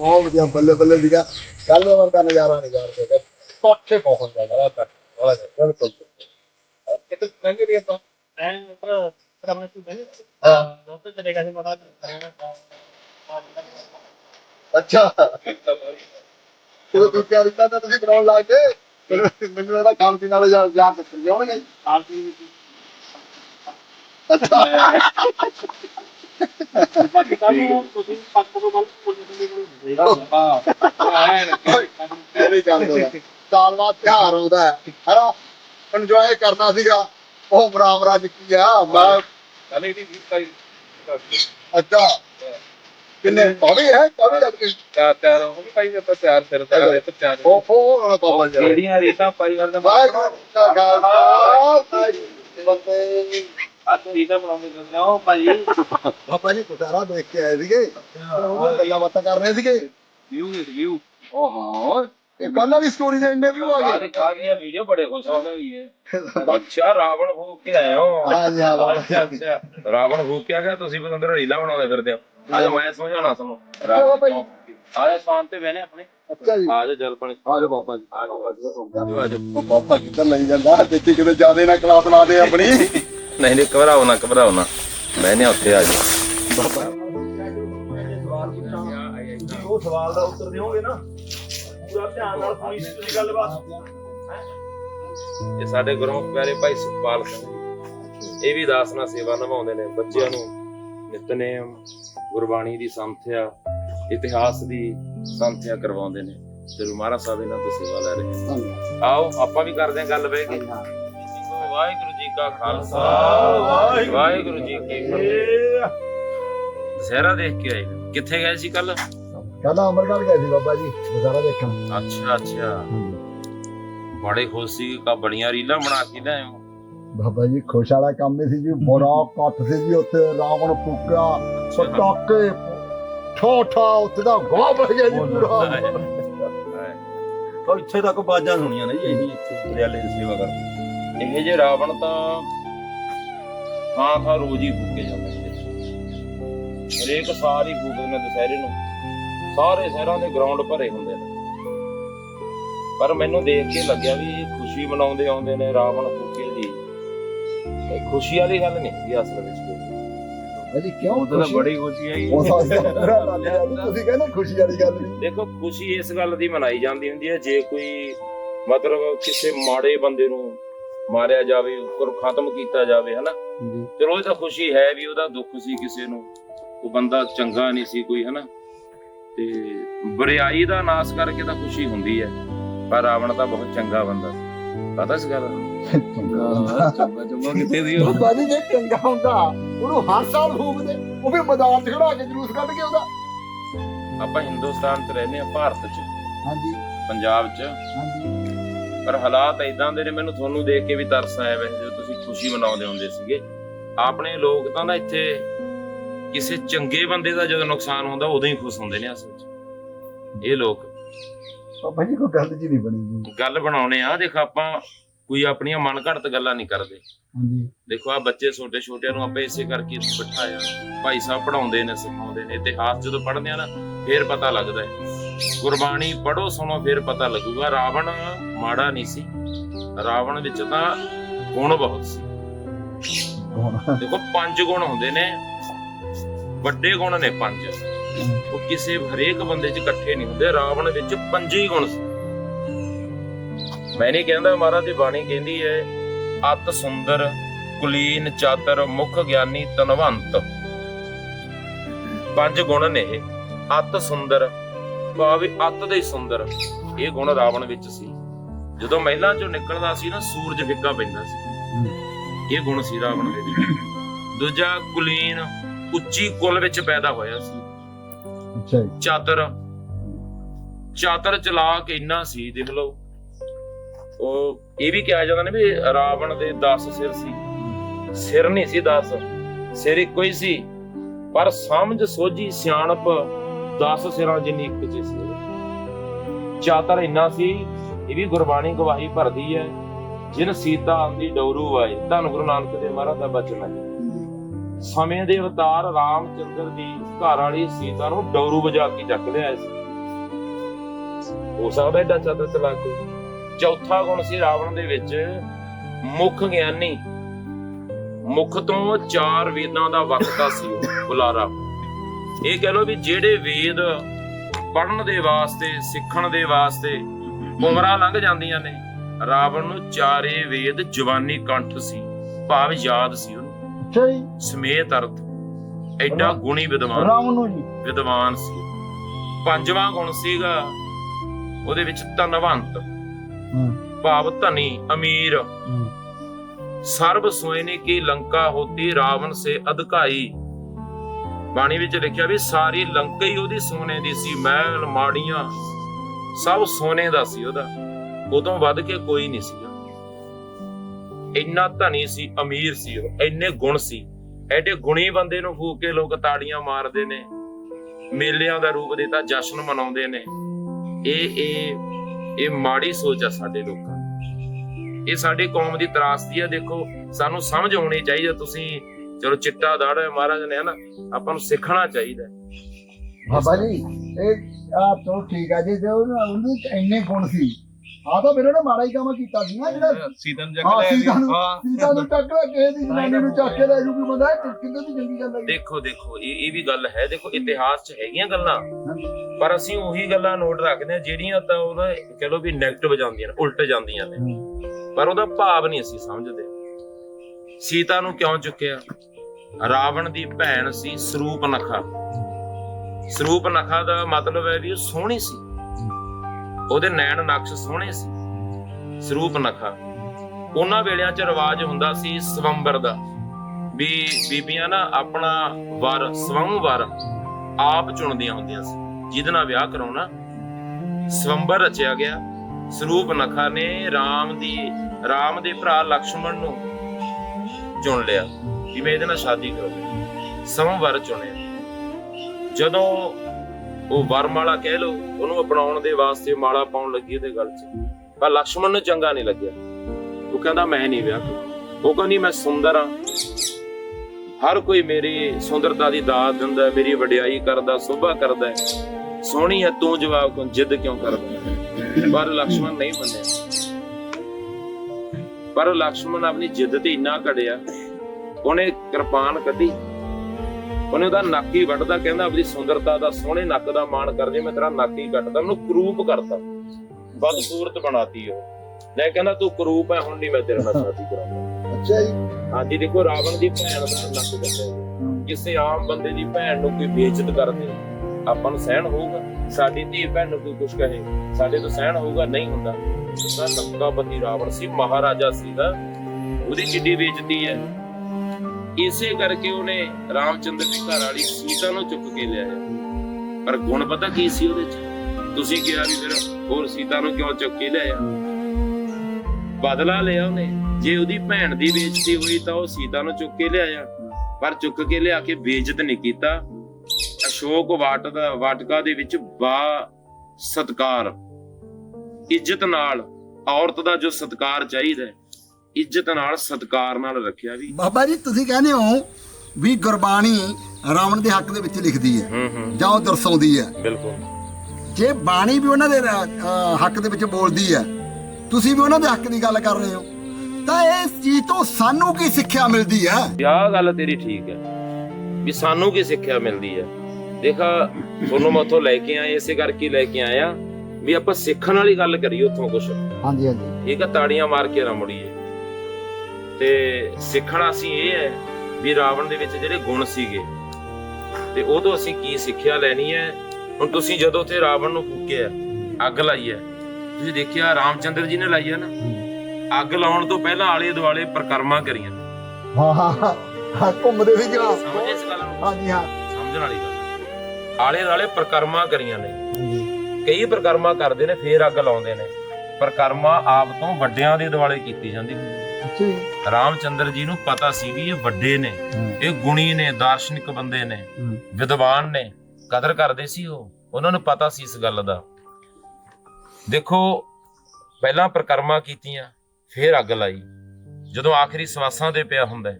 ਬਹੁਤ ਵਧੀਆ ਬੱਲੇ ਬੱਲੇ ਸੀਗਾ ਕੱਲ ਦਾ ਵਰਗਾ ਨਜ਼ਾਰਾ ਨਹੀਂ ਜਾਣ ਸਕਦਾ ਕੋਠੇ ਪਹੁੰਚ ਜਾਣਾ ਤੱਕ ਬੜਾ ਬਿਲਕੁਲ। ਕਿਤੇ ਨੰਗੇ ਦੀ ਤਾਂ। ਐਂ ਪਰ ਤੂੰ ਬਈ ਹਾਂ। ਦੋ ਤੇ ਚਲੇਗਾ ਸੀ ਪਤਾ ਅੱਛਾ। ਉਹ ਤੂੰ ਦਿੱਤਾ ਤਾਂ ਤੁਸੀਂ ਬਣਾਉਣ ਲੱਗ ਗਏ। ਮੈਨੂੰ- ਇਹਦਾ ਖਾਣ ਪੀਣ ਵਾਲੇ ਜਾਂ ਤੇ ਜਾਣਗੇ ਆਰਤੀ ਅੱਛਾ। ਕਾਹਨੂੰ ਤੁਸੀਂ ਪੱਕ ਤੋਂ ਗੱਲ ਪੁੱਛਦੇ ਨਹੀਂ ਇਹ ਨਹੀਂ ਚੱਲਦਾ ਸਾਲ ਬਾਅਦ ਤਿਉਹਾਰ ਆਉਂਦਾ ਹੈ ਹਨਾ ਇੰਜੋਏ ਕਰਨਾ ਸੀਗਾ ਉਹ ਬਰਾਬਰਾ ਨਿੱਕੀ ਆ ਮੈਂ ਅੱਛਾ ਕਿੰਨੇ ਪਾਵੇ ਹੈ ਕਾਵੇ ਲੱਗ ਗਏ ਉਹ ਉਹ ਬਾਬਾ ਜੀ। ਜਿਹੜੀਆਂ ਰੀਤਾਂ ਪਰਿਵਾਰ ਦਾ ਵਾਹਿਗੁਰੂ ਜੀ ਕਾ ਖਾਲਸਾ ਵਾਹਿਗੁਰੂ ਜੀ ਕੀ ਫਤਿਹ। ਰੀਤਾਂ ਬਣਾਉਂਦੇ ਜਾਂਦੇ ਆ ਉਹ ਭਾਜੀ ਬਾਬਾ ਜੀ ਕੁਟਾਰਾ ਦੇਖ ਕੇ ਆਏ ਸੀਗੇ। ਉਹ ਗੱਲਾਂ ਬਾਤਾਂ ਕਰ ਰਹੇ ਸੀਗੇ। ਵਿਊ ਵਿਊ ਓਹੋ। ਇਹ ਕੱਲ੍ਹ ਦੀ ਸਟੋਰੀ ਦੇ ਇੰਨੇ ਵੀ ਆ ਗਏ। ਸਾਰੀਆਂ ਵੀਡੀਓ ਬੜੇ ਖੁਸ਼ ਹੋ ਗਏ ਅੱਛਾ ਰਾਵਣ ਹੋ ਕੇ ਆਏ ਹੋ। ਹਾਂ ਜੀ ਹਾਂ ਬਾਬਾ ਜੀ। ਅੱਛਾ ਅੱਛਾ। ਰਾਵਣ ਹੋ ਕੇ ਆ ਗਿਆ ਤੁਸੀਂ ਬੰਦਰ ਰੀਲਾ ਬਣਾਉਂਦੇ ਫਿਰਦੇ ਹੋ। ਅੱਜ ਮੈਂ ਸਮਝਾਉਣਾ ਤੁਹਾਨੂੰ। ਚਲੋ ਭਾਈ। ਤੇ ਬਹਿਨੇ ਆਪਣੇ। ਅੱਛਾ ਜੀ। ਆ ਜਾ ਜਲ ਪਾਣੀ। ਆ ਜਾਓ ਬਾਬਾ ਜੀ। ਆ ਉਹ ਬਾਬਾ ਕਿੱਧਰ ਲਈ ਜਾਂਦਾ? ਦੇਖੀ ਕਿਤੇ ਜਿਆਦੇ ਨਾ ਕਲਾਸ ਲਾ ਦੇ ਆਪਣੀ। ਨਹੀਂ ਨਹੀਂ ਘਬਰਾਓ ਨਾ ਘਬਰਾਓ ਨਾ। ਬਹਿਨੇ ਉੱਥੇ ਆ ਜਾ ਉਹ ਸਵਾਲ ਦਾ ਉੱਤਰ ਦਿਓਗੇ ਨਾ? ਪੂਰਾ ਧਿਆਨ ਨਾਲ ਸੁਣੀ ਸੀ ਗੱਲਬਾਤ। ਇਹ ਸਾਡੇ ਗੁਰੂ ਪਿਆਰੇ ਭਾਈ ਸੁਖਪਾਲ ਸਿੰਘ ਇਹ ਵੀ ਦਾਸਨਾ ਸੇਵਾ ਨਿਭਾਉਂਦੇ ਨੇ। ਬੱਚਿਆਂ ਨੂੰ ਨਿਤਨੇਮ ਗੁਰਬਾਣੀ ਦੀ ਸੰਥਿਆ ਇਤਿਹਾਸ ਦੀ ਸੰਥਿਆ ਕਰਵਾਉਂਦੇ ਨੇ। ਤੇ ਰੁਮਾਰਾ ਸਾਹਿਬ ਇਹਨਾਂ ਤੋਂ ਸੇਵਾ ਲੈ ਰਹੇ ਆਓ ਆਪਾਂ ਵੀ ਕਰਦੇ ਹਾਂ ਗੱਲ ਬਹਿ ਕੇ। ਵਾਹਿਗੁਰੂ ਕਾ ਖਾਲਸਾ ਵਾਹਿਗੁਰੂ ਜੀ ਕੀ ਫਤਿਹ ਦੁਸਹਿਰਾ ਦੇਖ ਕੇ ਆਏ ਕਿੱਥੇ ਗਏ ਸੀ ਕੱਲ ਕਹਿੰਦਾ ਅਮਰਗੜ ਗਏ ਸੀ ਬਾਬਾ ਜੀ ਨਜ਼ਾਰਾ ਦੇਖਣ ਅੱਛਾ ਅੱਛਾ ਬੜੇ ਖੁਸ਼ ਸੀ ਕਾ ਬੜੀਆਂ ਰੀਲਾਂ ਬਣਾ ਕੇ ਲਿਆਏ ਹੋ ਬਾਬਾ ਜੀ ਖੁਸ਼ ਵਾਲਾ ਕੰਮ ਨਹੀਂ ਸੀ ਜੀ ਬੜਾ ਕੱਟ ਸੀ ਜੀ ਉੱਥੇ ਰਾਵਣ ਫੁੱਕਿਆ ਪਟਾਕੇ ਠੋਠਾ ਉੱਥੇ ਦਾ ਗਵਾ ਬਣ ਗਿਆ ਜੀ ਪੂਰਾ ਉਹ ਇੱਥੇ ਤੱਕ ਬਾਜਾਂ ਸੁਣੀਆਂ ਨੇ ਜੀ ਇਹੀ ਇੱਥੇ ਰਿਆਲੇ ਦੀ ਸੇਵਾ ਕਰਦੇ ਇਹ ਜੇ ਰਾਵਣ ਤਾਂ ਥਾਂ ਥਾਂ ਰੋਜ਼ ਹੀ ਫੂਕੇ ਜਾਂਦੇ ਨੇ। ਹਰੇਕ ਹੀ ਫੂਕਦੇ ਨੇ ਦੁਸਹਿਰੇ ਨੂੰ। ਸਾਰੇ ਸ਼ਹਿਰਾਂ ਦੇ ਗਰਾਊਂਡ ਭਰੇ ਹੁੰਦੇ ਨੇ। ਪਰ ਮੈਨੂੰ ਦੇਖ ਕੇ ਲੱਗਿਆ ਵੀ ਇਹ ਖੁਸ਼ੀ ਮਨਾਉਂਦੇ ਆਉਂਦੇ ਨੇ ਰਾਵਣ ਫੂਕੇ ਦੀ। ਇਹ ਖੁਸ਼ੀ ਵਾਲੀ ਗੱਲ ਨਹੀਂ ਹੁੰਦੀ ਅਸਲ ਵਿੱਚ ਕੋਈ। ਜੀ ਕਿਉਂ ਖੁਸ਼ੀ? ਬੜੀ ਖੁਸ਼ੀ ਆਈ। ਤੁਸੀਂ ਕਹਿੰਦੇ ਖੁਸ਼ੀ ਵਾਲੀ ਗੱਲ ਨਹੀਂ। ਦੇਖੋ ਖੁਸ਼ੀ ਇਸ ਗੱਲ ਦੀ ਮਨਾਈ ਜਾਂਦੀ ਹੁੰਦੀ ਹੈ ਜੇ ਕੋਈ ਮਤਲਬ ਕਿਸੇ ਮਾੜੇ ਬੰਦੇ ਨੂੰ ਮਾਰਿਆ ਜਾਵੇ ਉੱਪਰ ਖਤਮ ਕੀਤਾ ਜਾਵੇ ਹਨਾ? ਜੀ। ਚਲੋ ਇਹ ਤਾਂ ਖੁਸ਼ੀ ਹੈ ਵੀ ਉਹਦਾ ਦੁੱਖ ਸੀ ਕਿਸੇ ਨੂੰ। ਉਹ ਬੰਦਾ ਚੰਗਾ ਨਹੀਂ ਸੀ ਕੋਈ ਹਨਾ? ਤੇ ਬਰਿਆਈ ਦਾ ਨਾਸ ਕਰਕੇ ਤਾਂ ਖੁਸ਼ੀ ਹੁੰਦੀ ਹੈ ਪਰ ਰਾਵਣ ਤਾਂ ਬਹੁਤ ਚੰਗਾ ਬੰਦਾ ਸੀ। ਪਤਾ ਇਸ ਗੱਲ ਦਾ? ਚੰਗਾ। ਚੰਗਾ ਕਿੱਥੇ ਦੀ ਉਹ? ਬਾਜੀ ਜੇ ਚੰਗਾ ਹੁੰਦਾ ਉਹਨੂੰ ਹਰ ਸਾਲ ਫੂਕਦੇ ਉਹ ਵੀ ਮੈਦਾਨ 'ਚ ਖੜਾ ਕੇ ਜਲੂਸ ਕੱਢ ਕੇ ਉਹਦਾ। ਆਪਾਂ ਹਿੰਦੁਸਤਾਨ 'ਚ ਰਹਿੰਦੇ ਆ ਭਾਰਤ 'ਚ। ਹਾਂਜੀ। ਪੰਜਾਬ 'ਚ। ਹਾਂਜੀ। ਪਰ ਹਾਲਾਤ ਇਦਾਂ ਦੇ ਨੇ ਮੈਨੂੰ ਤੁਹਾਨੂੰ ਦੇਖ ਕੇ ਵੀ ਤਰਸ ਆਇਆ ਵੈਸੇ ਜਦੋਂ ਤੁਸੀਂ ਖੁਸ਼ੀ ਮਨਾਉਂਦੇ ਹੁੰਦੇ ਸੀਗੇ। ਆਪਣੇ ਲੋਕ ਤਾਂ ਨਾ ਇੱਥੇ ਕਿਸੇ ਚੰਗੇ ਬੰਦੇ ਦਾ ਜਦੋਂ ਨੁਕਸਾਨ ਹੁੰਦਾ ਉਦੋਂ ਹੀ ਖੁਸ਼ ਹੁੰਦੇ ਨੇ ਅਸਲ 'ਚ। ਇਹ ਲੋਕ। ਬਾਬਾ ਜੀ ਕੋਈ ਗੱਲ ਜੀ ਨਹੀਂ ਬਣੀ ਜੀ। ਗੱਲ ਬਣਾਉਣੇ ਆ ਦੇਖ ਆਪਾਂ ਕੋਈ ਆਪਣੀਆਂ ਮਨ ਘੜਤ ਗੱਲਾਂ ਨਹੀਂ ਕਰਦੇ। ਹਾਂਜੀ। ਦੇਖੋ ਆ ਬੱਚੇ ਛੋਟੇ ਛੋਟਿਆਂ ਨੂੰ ਆਪਾਂ ਇਸੇ ਕਰਕੇ ਬਿਠਾਇਆ। ਭਾਈ ਸਾਹਿਬ ਪੜਾਉਂਦੇ ਨੇ ਸਿਖਾਉਂਦੇ ਨੇ ਇਤਿਹਾਸ ਜਦੋਂ ਪੜ੍ਹਦੇ ਆ ਨਾ ਫੇਰ ਪਤਾ ਲੱਗਦਾ ਹੈ। ਗੁਰਬਾਣੀ ਪੜੋ ਸੁਣੋ, ਫਿਰ ਪਤਾ ਲੱਗੂਗਾ। ਰਾਵਣ ਮਾੜਾ ਨਹੀਂ ਸੀ। ਰਾਵਣ ਵਿੱਚ ਤਾਂ ਗੁਣ ਬਹੁਤ ਸੀ। ਦੇਖੋ, ਪੰਜ ਗੁਣ ਹੁੰਦੇ ਨੇ। ਵੱਡੇ ਗੁਣ ਨੇ ਪੰਜ। ਉਹ ਕਿਸੇ ਹਰੇਕ ਬੰਦੇ 'ਚ ਇਕੱਠੇ ਨਹੀਂ ਹੁੰਦੇ। ਰਾਵਣ ਵਿੱਚ ਪੰਜੇ ਹੀ ਗੁਣ ਸੀ। ਮੈਂ ਨਹੀਂ ਕਹਿੰਦਾ ਮਹਾਰਾਜ ਦੀ ਬਾਣੀ ਕਹਿੰਦੀ ਹੈ, ਅਤ ਸੁੰਦਰ, ਕੁਲੀਨ, ਚਾਤਰ, ਮੁਖ ਗਿਆਨੀ, ਤਨਵੰਤ। ਪੰਜ ਗੁਣ ਨੇ ਇਹ। ਅਤ ਸੁੰਦਰ ਭਾਵੇਂ ਅਤ ਦੇ ਸੁੰਦਰ। ਇਹ ਗੁਣ ਰਾਵਣ ਵਿੱਚ ਸੀ। ਜਦੋਂ ਮਹਿਲਾਂ ਚੋਂ ਨਿਕਲਦਾ ਸੀ ਨਾ ਸੂਰਜ ਫਿੱਕਾ ਪੈਂਦਾ ਸੀ। ਇਹ ਗੁਣ ਸੀ ਰਾਵਣ ਦੇ ਵਿੱਚ। ਦੂਜਾ ਕੁਲੀਨ ਉੱਚੀ ਕੁਲ ਵਿੱਚ ਪੈਦਾ ਹੋਇਆ ਸੀ। ਅੱਛਾ ਜੀ। ਚਾਤਰ। ਚਾਤਰ ਚਲਾਕ ਇੰਨਾ ਸੀ ਦੇਖ ਲਓ। ਉਹ ਇਹ ਵੀ ਕਿਹਾ ਜਾਂਦਾ ਨੇ ਵੀ ਰਾਵਣ ਦੇ 10 ਸਿਰ ਸੀ। ਸਿਰ ਨਹੀਂ ਸੀ 10 ਸਿਰ ਇੱਕੋ ਹੀ ਸੀ। ਪਰ ਸਮਝ ਸੋਝੀ ਸਿਆਣਪ 10 ਸਿਰਾਂ ਜਿੰਨੀ ਇੱਕ ਚ ਸੀ। ਚਾਤਰ ਇੰਨਾ ਸੀ, ਇਹ ਵੀ ਗੁਰਬਾਣੀ ਗਵਾਹੀ ਭਰਦੀ ਹੈ। ਜਿਨ ਸੀਤਾ ਆਂਦੀ ਡੋਰੂ ਆਏ, ਧੰਨ ਗੁਰੂ ਨਾਨਕ ਦੇਵ ਮਹਾਰਾਜ ਦਾ ਬਚਨ ਹੈ। ਸਮੇਂ ਦੇ ਅਵਤਾਰ ਰਾਮਚੰਦਰ ਦੀ ਘਰ ਵਾਲੀ ਸੀਤਾ ਨੂੰ ਡੌਰੂ ਵਜਾ ਕੇ ਚੱਕ ਲਿਆ ਸੀ। ਹੋ ਸਕਦਾ ਏਡਾ ਚਾਦਰ ਚਲਾ ਕੋਈ ਚੌਥਾ ਗੁਣ ਸੀ ਰਾਵਣ ਦੇ ਵਿੱਚ, ਮੁੱਖ ਗਿਆਨੀ। ਮੁੱਖ ਤੋਂ ਚਾਰ ਵੇਦਾਂ ਦਾ ਵਕਤਾ ਸੀ ਬੁਲਾਰਾ। ਇਹ ਕਹ ਲੋ ਵੀ ਜਿਹੜੇ ਵੇਦ ਪੜਨ ਦੇ ਵਾਸਤੇ ਸਿੱਖਣ ਦੇ ਵਾਸਤੇ ਉਮਰਾਂ ਲੰਘ ਜਾਂਦੀਆਂ ਨੇ ਰਾਵਣ ਨੂੰ ਚਾਰੇ ਵੇਦ ਜਵਾਨੀ ਕੰਠ ਸੀ ਭਾਵ ਯਾਦ ਸੀ ਉਹਨੂੰ। ਅੱਛਾ ਜੀ। ਸਮੇਤ ਅਰਥ ਐਡਾ ਗੁਣੀ ਵਿਦਵਾਨ। ਰਾਮ ਨੂੰ ਜੀ। ਵਿਦਵਾਨ ਸੀ। ਪੰਜਵਾਂ ਗੁਣ ਸੀਗਾ ਉਹਦੇ ਵਿੱਚ ਧਨਵੰਤ। ਭਾਵ ਧਨੀ ਅਮੀਰ। ਸਰਬ ਸੋਇਨੇ ਕੀ ਲੰਕਾ ਹੋਤੀ ਰਾਵਣ ਸੇ ਅਧਿਕਾਈ। ਬਾਣੀ ਵਿੱਚ ਲਿਖਿਆ ਵੀ ਸਾਰੀ ਲੰਕਾ ਹੀ ਉਹਦੀ ਸੋਨੇ ਦੀ ਸੀ ਮਹਿਲ ਮਾੜੀਆਂ ਸਭ ਸੋਨੇ ਦਾ ਸੀ ਉਹਦਾ। ਉਦੋਂ ਵੱਧ ਕੇ ਕੋਈ ਨਹੀਂ ਸੀਗਾ। ਇੰਨਾ ਧਨੀ ਸੀ ਅਮੀਰ ਸੀ ਉਹ ਇੰਨੇ ਗੁਣ ਸੀ। ਐਡੇ ਗੁਣੀ ਬੰਦੇ ਨੂੰ ਫੂਕ ਕੇ ਲੋਕ ਤਾੜੀਆਂ ਮਾਰਦੇ ਨੇ। ਮੇਲਿਆਂ ਦਾ ਰੂਪ ਦਿੱਤਾ ਜਸ਼ਨ ਮਨਾਉਂਦੇ ਨੇ। ਇਹ ਇਹ ਇਹ ਮਾੜੀ ਸੋਚ ਆ ਸਾਡੇ ਲੋਕਾਂ ਇਹ ਸਾਡੀ ਕੌਮ ਦੀ ਤਰਾਸਦੀ ਆ ਦੇਖੋ ਸਾਨੂੰ ਸਮਝ ਆਉਣੀ ਚਾਹੀਦੀ ਆ, ਤੁਸੀਂ ਚਲੋ ਚਿੱਟਾ ਦਾੜਾ ਮਹਾਰਾਜ ਨੇ ਹਨਾ ਆਪਾਂ ਨੂੰ ਸਿੱਖਣਾ ਚਾਹੀਦਾ ਬਾਬਾ ਜੀ ਇਹ ਆ ਤੋਂ ਠੀਕ ਆ ਜੀ ਜੋ ਉਹਦੇ ਚ ਇੰਨੇ ਗੁਣ ਸੀ। ਆ ਤਾਂ ਮੇਰੇ ਨੇ ਮਾੜਾ ਹੀ ਕੰਮ ਕੀਤਾ ਸੀ ਨਾ ਜਿਹੜਾ। ਸੀਤਨ ਜੱਗ ਲੈ ਸੀਤਾ ਨੂੰ ਲੈ ਕਿਸੇ ਦੀ ਜਨਾਨੀ ਨੂੰ ਚੱਕ ਕੇ ਲੈ ਜੂਗੀ ਬੰਦਾ ਕਿੰਨੇ ਦੀ ਚੰਗੀ ਗੱਲ ਹੈ। ਦੇਖੋ ਦੇਖੋ ਇਹ ਇਹ ਵੀ ਗੱਲ ਹੈ ਦੇਖੋ ਇਤਿਹਾਸ 'ਚ ਹੈਗੀਆਂ ਗੱਲਾਂ। ਪਰ ਅਸੀਂ ਉਹੀ ਗੱਲਾਂ ਨੋਟ ਰੱਖਦੇ ਹਾਂ ਜਿਹੜੀਆਂ ਤਾਂ ਉਹਦਾ ਕਹ ਲਓ ਵੀ 네ਗੇਟਿਵ ਜਾਂਦੀਆਂ ਨੇ ਉਲਟ ਜਾਂਦੀਆਂ ਨੇ। ਪਰ ਉਹਦਾ ਭਾਵ ਨਹੀਂ ਅਸੀਂ ਸਮਝਦੇ। ਸੀਤਾ ਨੂੰ ਕਿਉਂ ਚੁੱਕਿਆ? ਰਾਵਣ ਦੀ ਭੈਣ ਸੀ ਸਰੂਪ ਨਖਾ। ਸਰੂਪ ਨਖਾ ਦਾ ਮਤਲਬ ਹੈ ਵੀ ਉਹ ਸੋਹਣੀ ਸੀ। ਉਹਦੇ ਨੈਣ ਨਕਸ਼ ਸੋਹਣੇ ਸੀ। ਸਰੂਪ ਨਖਾ। ਉਹਨਾਂ ਵੇਲਿਆਂ 'ਚ ਰਿਵਾਜ ਹੁੰਦਾ ਸੀ ਸਵੰਬਰ ਦਾ। ਵੀ ਬੀਬੀਆਂ ਨਾ ਆਪਣਾ ਵਰ ਸਵੰਵਰ ਆਪ ਚੁਣਦੀਆਂ ਹੁੰਦੀਆਂ ਸੀ। ਜਿਹਦੇ ਨਾਲ ਵਿਆਹ ਕਰਾਉਣਾ। ਸਵੰਬਰ ਰਚਿਆ ਗਿਆ। ਸਰੂਪ ਨਖਾ ਨੇ ਰਾਮ ਦੀ, ਰਾਮ ਦੇ ਭਰਾ ਲਕਸ਼ਮਣ ਨੂੰ ਚੁਣ ਲਿਆ। ਕਿ ਮੈਂ ਇਹਦੇ ਨਾਲ ਸ਼ਾਦੀ ਕਰਾਂਗਾ ਸੰਵਰ ਚੁਣਿਆ ਜਦੋਂ ਉਹ ਵਰਮਾਲਾ ਕਹਿ ਲੋ ਉਹਨੂੰ ਅਪਣਾਉਣ ਦੇ ਵਾਸਤੇ ਮਾਲਾ ਪਾਉਣ ਲੱਗੀ ਉਹਦੇ ਗਲ 'ਚ ਪਰ ਲਕਸ਼ਮਣ ਨੂੰ ਚੰਗਾ ਨਹੀਂ ਲੱਗਿਆ। ਉਹ ਕਹਿੰਦਾ, ਮੈਂ ਨਹੀਂ ਵਿਆਹ ਕਰਨਾ। ਉਹ ਕਹਿੰਦੀ, ਮੈਂ ਸੁੰਦਰ ਹਾਂ। ਹਰ ਕੋਈ ਮੇਰੀ ਸੁੰਦਰਤਾ ਦੀ ਦਾਤ ਦਿੰਦਾ ਮੇਰੀ ਵਡਿਆਈ ਕਰਦਾ, ਸੋਭਾ ਕਰਦਾ ਸੋਹਣੀ ਹੈ, ਤੂੰ ਜਵਾਬ ਕਿਉਂ, ਜਿੱਦ ਕਿਉਂ ਕਰਦਾ ਪਰ ਲਕਸ਼ਮਣ ਨਹੀਂ ਮੰਨਿਆ। ਪਰ ਲਕਸ਼ਮਣ ਆਪਣੀ ਜਿੱਦ ਤੇ ਇੰਨਾ ਕੜਿਆ ਉਹਨੇ ਕਿਰਪਾਨ ਕੱਢੀ। ਉਹਨੇ ਉਹਦਾ ਨੱਕ ਹੀ ਵੱਢਦਾ ਕਹਿੰਦਾ ਆਪਣੀ ਸੁੰਦਰਤਾ ਦਾ ਸੋਹਣੇ ਨੱਕ ਦਾ ਮਾਣ ਕਰ ਜੇ ਮੈਂ ਤੇਰਾ ਨੱਕ ਹੀ ਕੱਟਦਾ। ਉਹਨੂੰ ਕਰੂਪ ਕਰਤਾ। ਬਦਸੂਰਤ ਬਣਾਤੀ ਉਹ। ਲੈ ਕਹਿੰਦਾ ਤੂੰ ਕਰੂਪ ਹੈ ਹੁਣ ਨਹੀਂ ਮੈਂ ਤੇਰੇ ਨਾਲ ਸ਼ਾਦੀ ਕਰਾਂਗਾ ਅੱਛਾ ਜੀ। ਹਾਂਜੀ ਦੇਖੋ ਰਾਵਣ ਦੀ ਭੈਣ ਦਾ ਨੱਕ ਕੱਟਿਆ। ਕਿਸੇ ਆਮ ਬੰਦੇ ਦੀ ਭੈਣ ਨੂੰ ਕੋਈ ਬੇਇੱਜ਼ਤ ਕਰਦੇ ਆਪਾਂ ਨੂੰ ਸਹਿਣ ਹੋਊਗਾ। ਸਾਡੀ ਧੀ ਭੈਣ ਨੂੰ ਕੋਈ ਕੁਝ ਕਹੇ। ਸਾਡੇ ਤੋਂ ਸਹਿਣ ਹੋਊਗਾ ਨਹੀਂ ਹੁੰਦਾ। ਉਹਦਾ ਲੰਕਾਪਤੀ ਰਾਵਣ ਸੀ ਮਹਾਰਾਜਾ ਸੀਗਾ। ਉਹਦੀ ਕਿੱਡੀ ਬੇਇੱਜ਼ਤੀ ਹੈ ਇਸੇ ਕਰਕੇ ਉਹਨੇ ਰਾਮਚੰਦਰ ਦੀ ਘਰ ਵਾਲੀ ਸੀਤਾ ਨੂੰ ਚੁੱਕ ਕੇ ਲਿਆਇਆ। ਪਰ ਗੁਣ ਪਤਾ ਕੀ ਸੀ ਉਹਦੇ ਚ? ਤੁਸੀਂ ਕਿਹਾ ਵੀ ਫਿਰ ਹੋਰ ਸੀਤਾ ਨੂੰ ਕਿਉਂ ਚੁੱਕ ਕੇ ਲਿਆਇਆ? ਬਦਲਾ ਲਿਆ ਉਹਨੇ। ਜੇ ਉਹਦੀ ਭੈਣ ਦੀ ਬੇਇੱਜ਼ਤੀ ਹੋਈ ਤਾਂ ਉਹ ਸੀਤਾ ਨੂੰ ਚੁੱਕ ਕੇ ਲਿਆਇਆ। ਪਰ ਚੁੱਕ ਕੇ ਲਿਆ ਕੇ ਬੇਇੱਜ਼ਤ ਨਹੀਂ ਕੀਤਾ। ਅਸ਼ੋਕ ਵਾਟ ਦਾ ਵਾਟਕਾ ਦੇ ਵਿੱਚ ਬਾ ਸਤਕਾਰ। ਇੱਜ਼ਤ ਨਾਲ ਔਰਤ ਦਾ ਜੋ ਸਤਕਾਰ ਚਾਹੀਦਾ ਹੈ, ਇੱਜ਼ਤ ਨਾਲ ਸਤਕਾਰ ਨਾਲ ਰੱਖਿਆ ਵੀ। ਬਾਬਾ ਜੀ ਤੁਸੀਂ ਕਹਿੰਦੇ ਹੋ ਵੀ ਗੁਰਬਾਣੀ ਰਾਵਣ ਦੇ ਹੱਕ ਦੇ ਵਿੱਚ ਲਿਖਦੀ ਹੈ ਹੂੰ ਹੂੰ। ਜਾਂ ਉਹ ਦਰਸਾਉਂਦੀ ਹੈ। ਬਿਲਕੁਲ। ਜੇ ਬਾਣੀ ਵੀ ਉਹਨਾਂ ਦੇ ਅਹ, ਹੱਕ ਦੇ ਵਿੱਚ ਬੋਲਦੀ ਹੈ ਤੁਸੀਂ ਵੀ ਉਹਨਾਂ ਦੇ ਹੱਕ ਦੀ ਗੱਲ ਕਰ ਰਹੇ ਹੋ ਤਾਂ ਇਸ ਚੀਜ਼ ਤੋਂ ਸਾਨੂੰ ਕੀ ਸਿੱਖਿਆ ਮਿਲਦੀ ਹੈ? ਆਹ ਗੱਲ ਤੇਰੀ ਠੀਕ ਹੈ ਵੀ ਸਾਨੂੰ ਕੀ ਸਿੱਖਿਆ ਮਿਲਦੀ ਹੈ। ਦੇਖਾ ਤੁਹਾਨੂੰ ਮੈਂ ਉੱਥੋਂ ਲੈ ਕੇ ਆਏ ਇਸੇ ਕਰਕੇ ਲੈ ਕੇ ਆਇਆ ਵੀ ਆਪਾਂ ਸਿੱਖਣ ਵਾਲੀ ਗੱਲ ਕਰੀਏ ਉੱਥੋਂ ਕੁਝ ਹਾਂਜੀ ਹਾਂਜੀ। ਠੀਕ ਆ ਤਾੜੀਆਂ ਮਾਰ ਕੇ ਨਾ ਮੁੜੀਏ। ਤੇ ਸਿੱਖਣਾ ਅਸੀਂ ਇਹ ਹੈ ਵੀ ਰਾਵਣ ਦੇ ਵਿੱਚ ਜਿਹੜੇ ਗੁਣ ਸੀਗੇ। ਤੇ ਉਹ ਤੋਂ ਅਸੀਂ ਕੀ ਸਿੱਖਿਆ ਲੈਣੀ ਹੈ? ਹੁਣ ਤੁਸੀਂ ਜਦੋਂ ਤੇ ਰਾਵਣ ਨੂੰ ਫੂਕਿਆ ਅੱਗ ਲਾਈ ਹੈ। ਤੁਸੀਂ ਦੇਖਿਆ ਰਾਮਚੰਦਰ ਜੀ ਨੇ ਲਾਈ ਹੈ ਨਾ? ਅੱਗ ਲਾਉਣ ਤੋਂ ਪਹਿਲਾਂ ਆਲੇ ਦੁਆਲੇ ਪ੍ਰਕਰਮਾਂ ਕਰੀਆਂ। ਹਾਂ ਹਾਂ ਘੁੰਮਦੇ ਸੀ ਜਰਾ ਸਮਝ ਇਸ ਗੱਲ ਨੂੰ? ਹਾਂਜੀ ਹਾਂ। ਸਮਝਣ ਵਾਲੀ ਗੱਲ। ਆਲੇ ਦੁਆਲੇ ਪ੍ਰਕਰਮਾਂ ਕਰੀਆਂ ਨੇ। ਕਈ ਪ੍ਰਕਰਮਾਂ ਕਰਦੇ ਨੇ ਫੇਰ ਅੱਗ ਲਾਉਂਦੇ ਨੇ। ਪ੍ਰਕਰਮਾਂ ਆਪ ਤੋਂ ਵੱਡਿਆਂ ਦੇ ਦੁਆਲੇ ਕੀਤੀ ਜਾਂਦੀ ਹੈ। ਰਾਮਚੰਦਰ ਜੀ ਨੂੰ ਪਤਾ ਸੀ ਵੀ ਇਹ ਵੱਡੇ ਨੇ ਇਹ ਗੁਣੀ ਨੇ ਦਾਰਸ਼ਨਿਕ ਬੰਦੇ ਨੇ ਵਿਦਵਾਨ ਨੇ ਕਦਰ ਕਰਦੇ ਸੀ ਉਹ। ਉਹਨਾਂ ਨੂੰ ਪਤਾ ਸੀ ਇਸ ਗੱਲ ਦਾ। ਦੇਖੋ ਪਹਿਲਾਂ ਪ੍ਰਕਰਮਾ ਕੀਤੀਆਂ ਫਿਰ ਅੱਗ ਲਾਈ। ਜਦੋਂ ਆਖਰੀ ਸਵਾਸਾਂ ਤੇ ਪਿਆ ਹੁੰਦਾ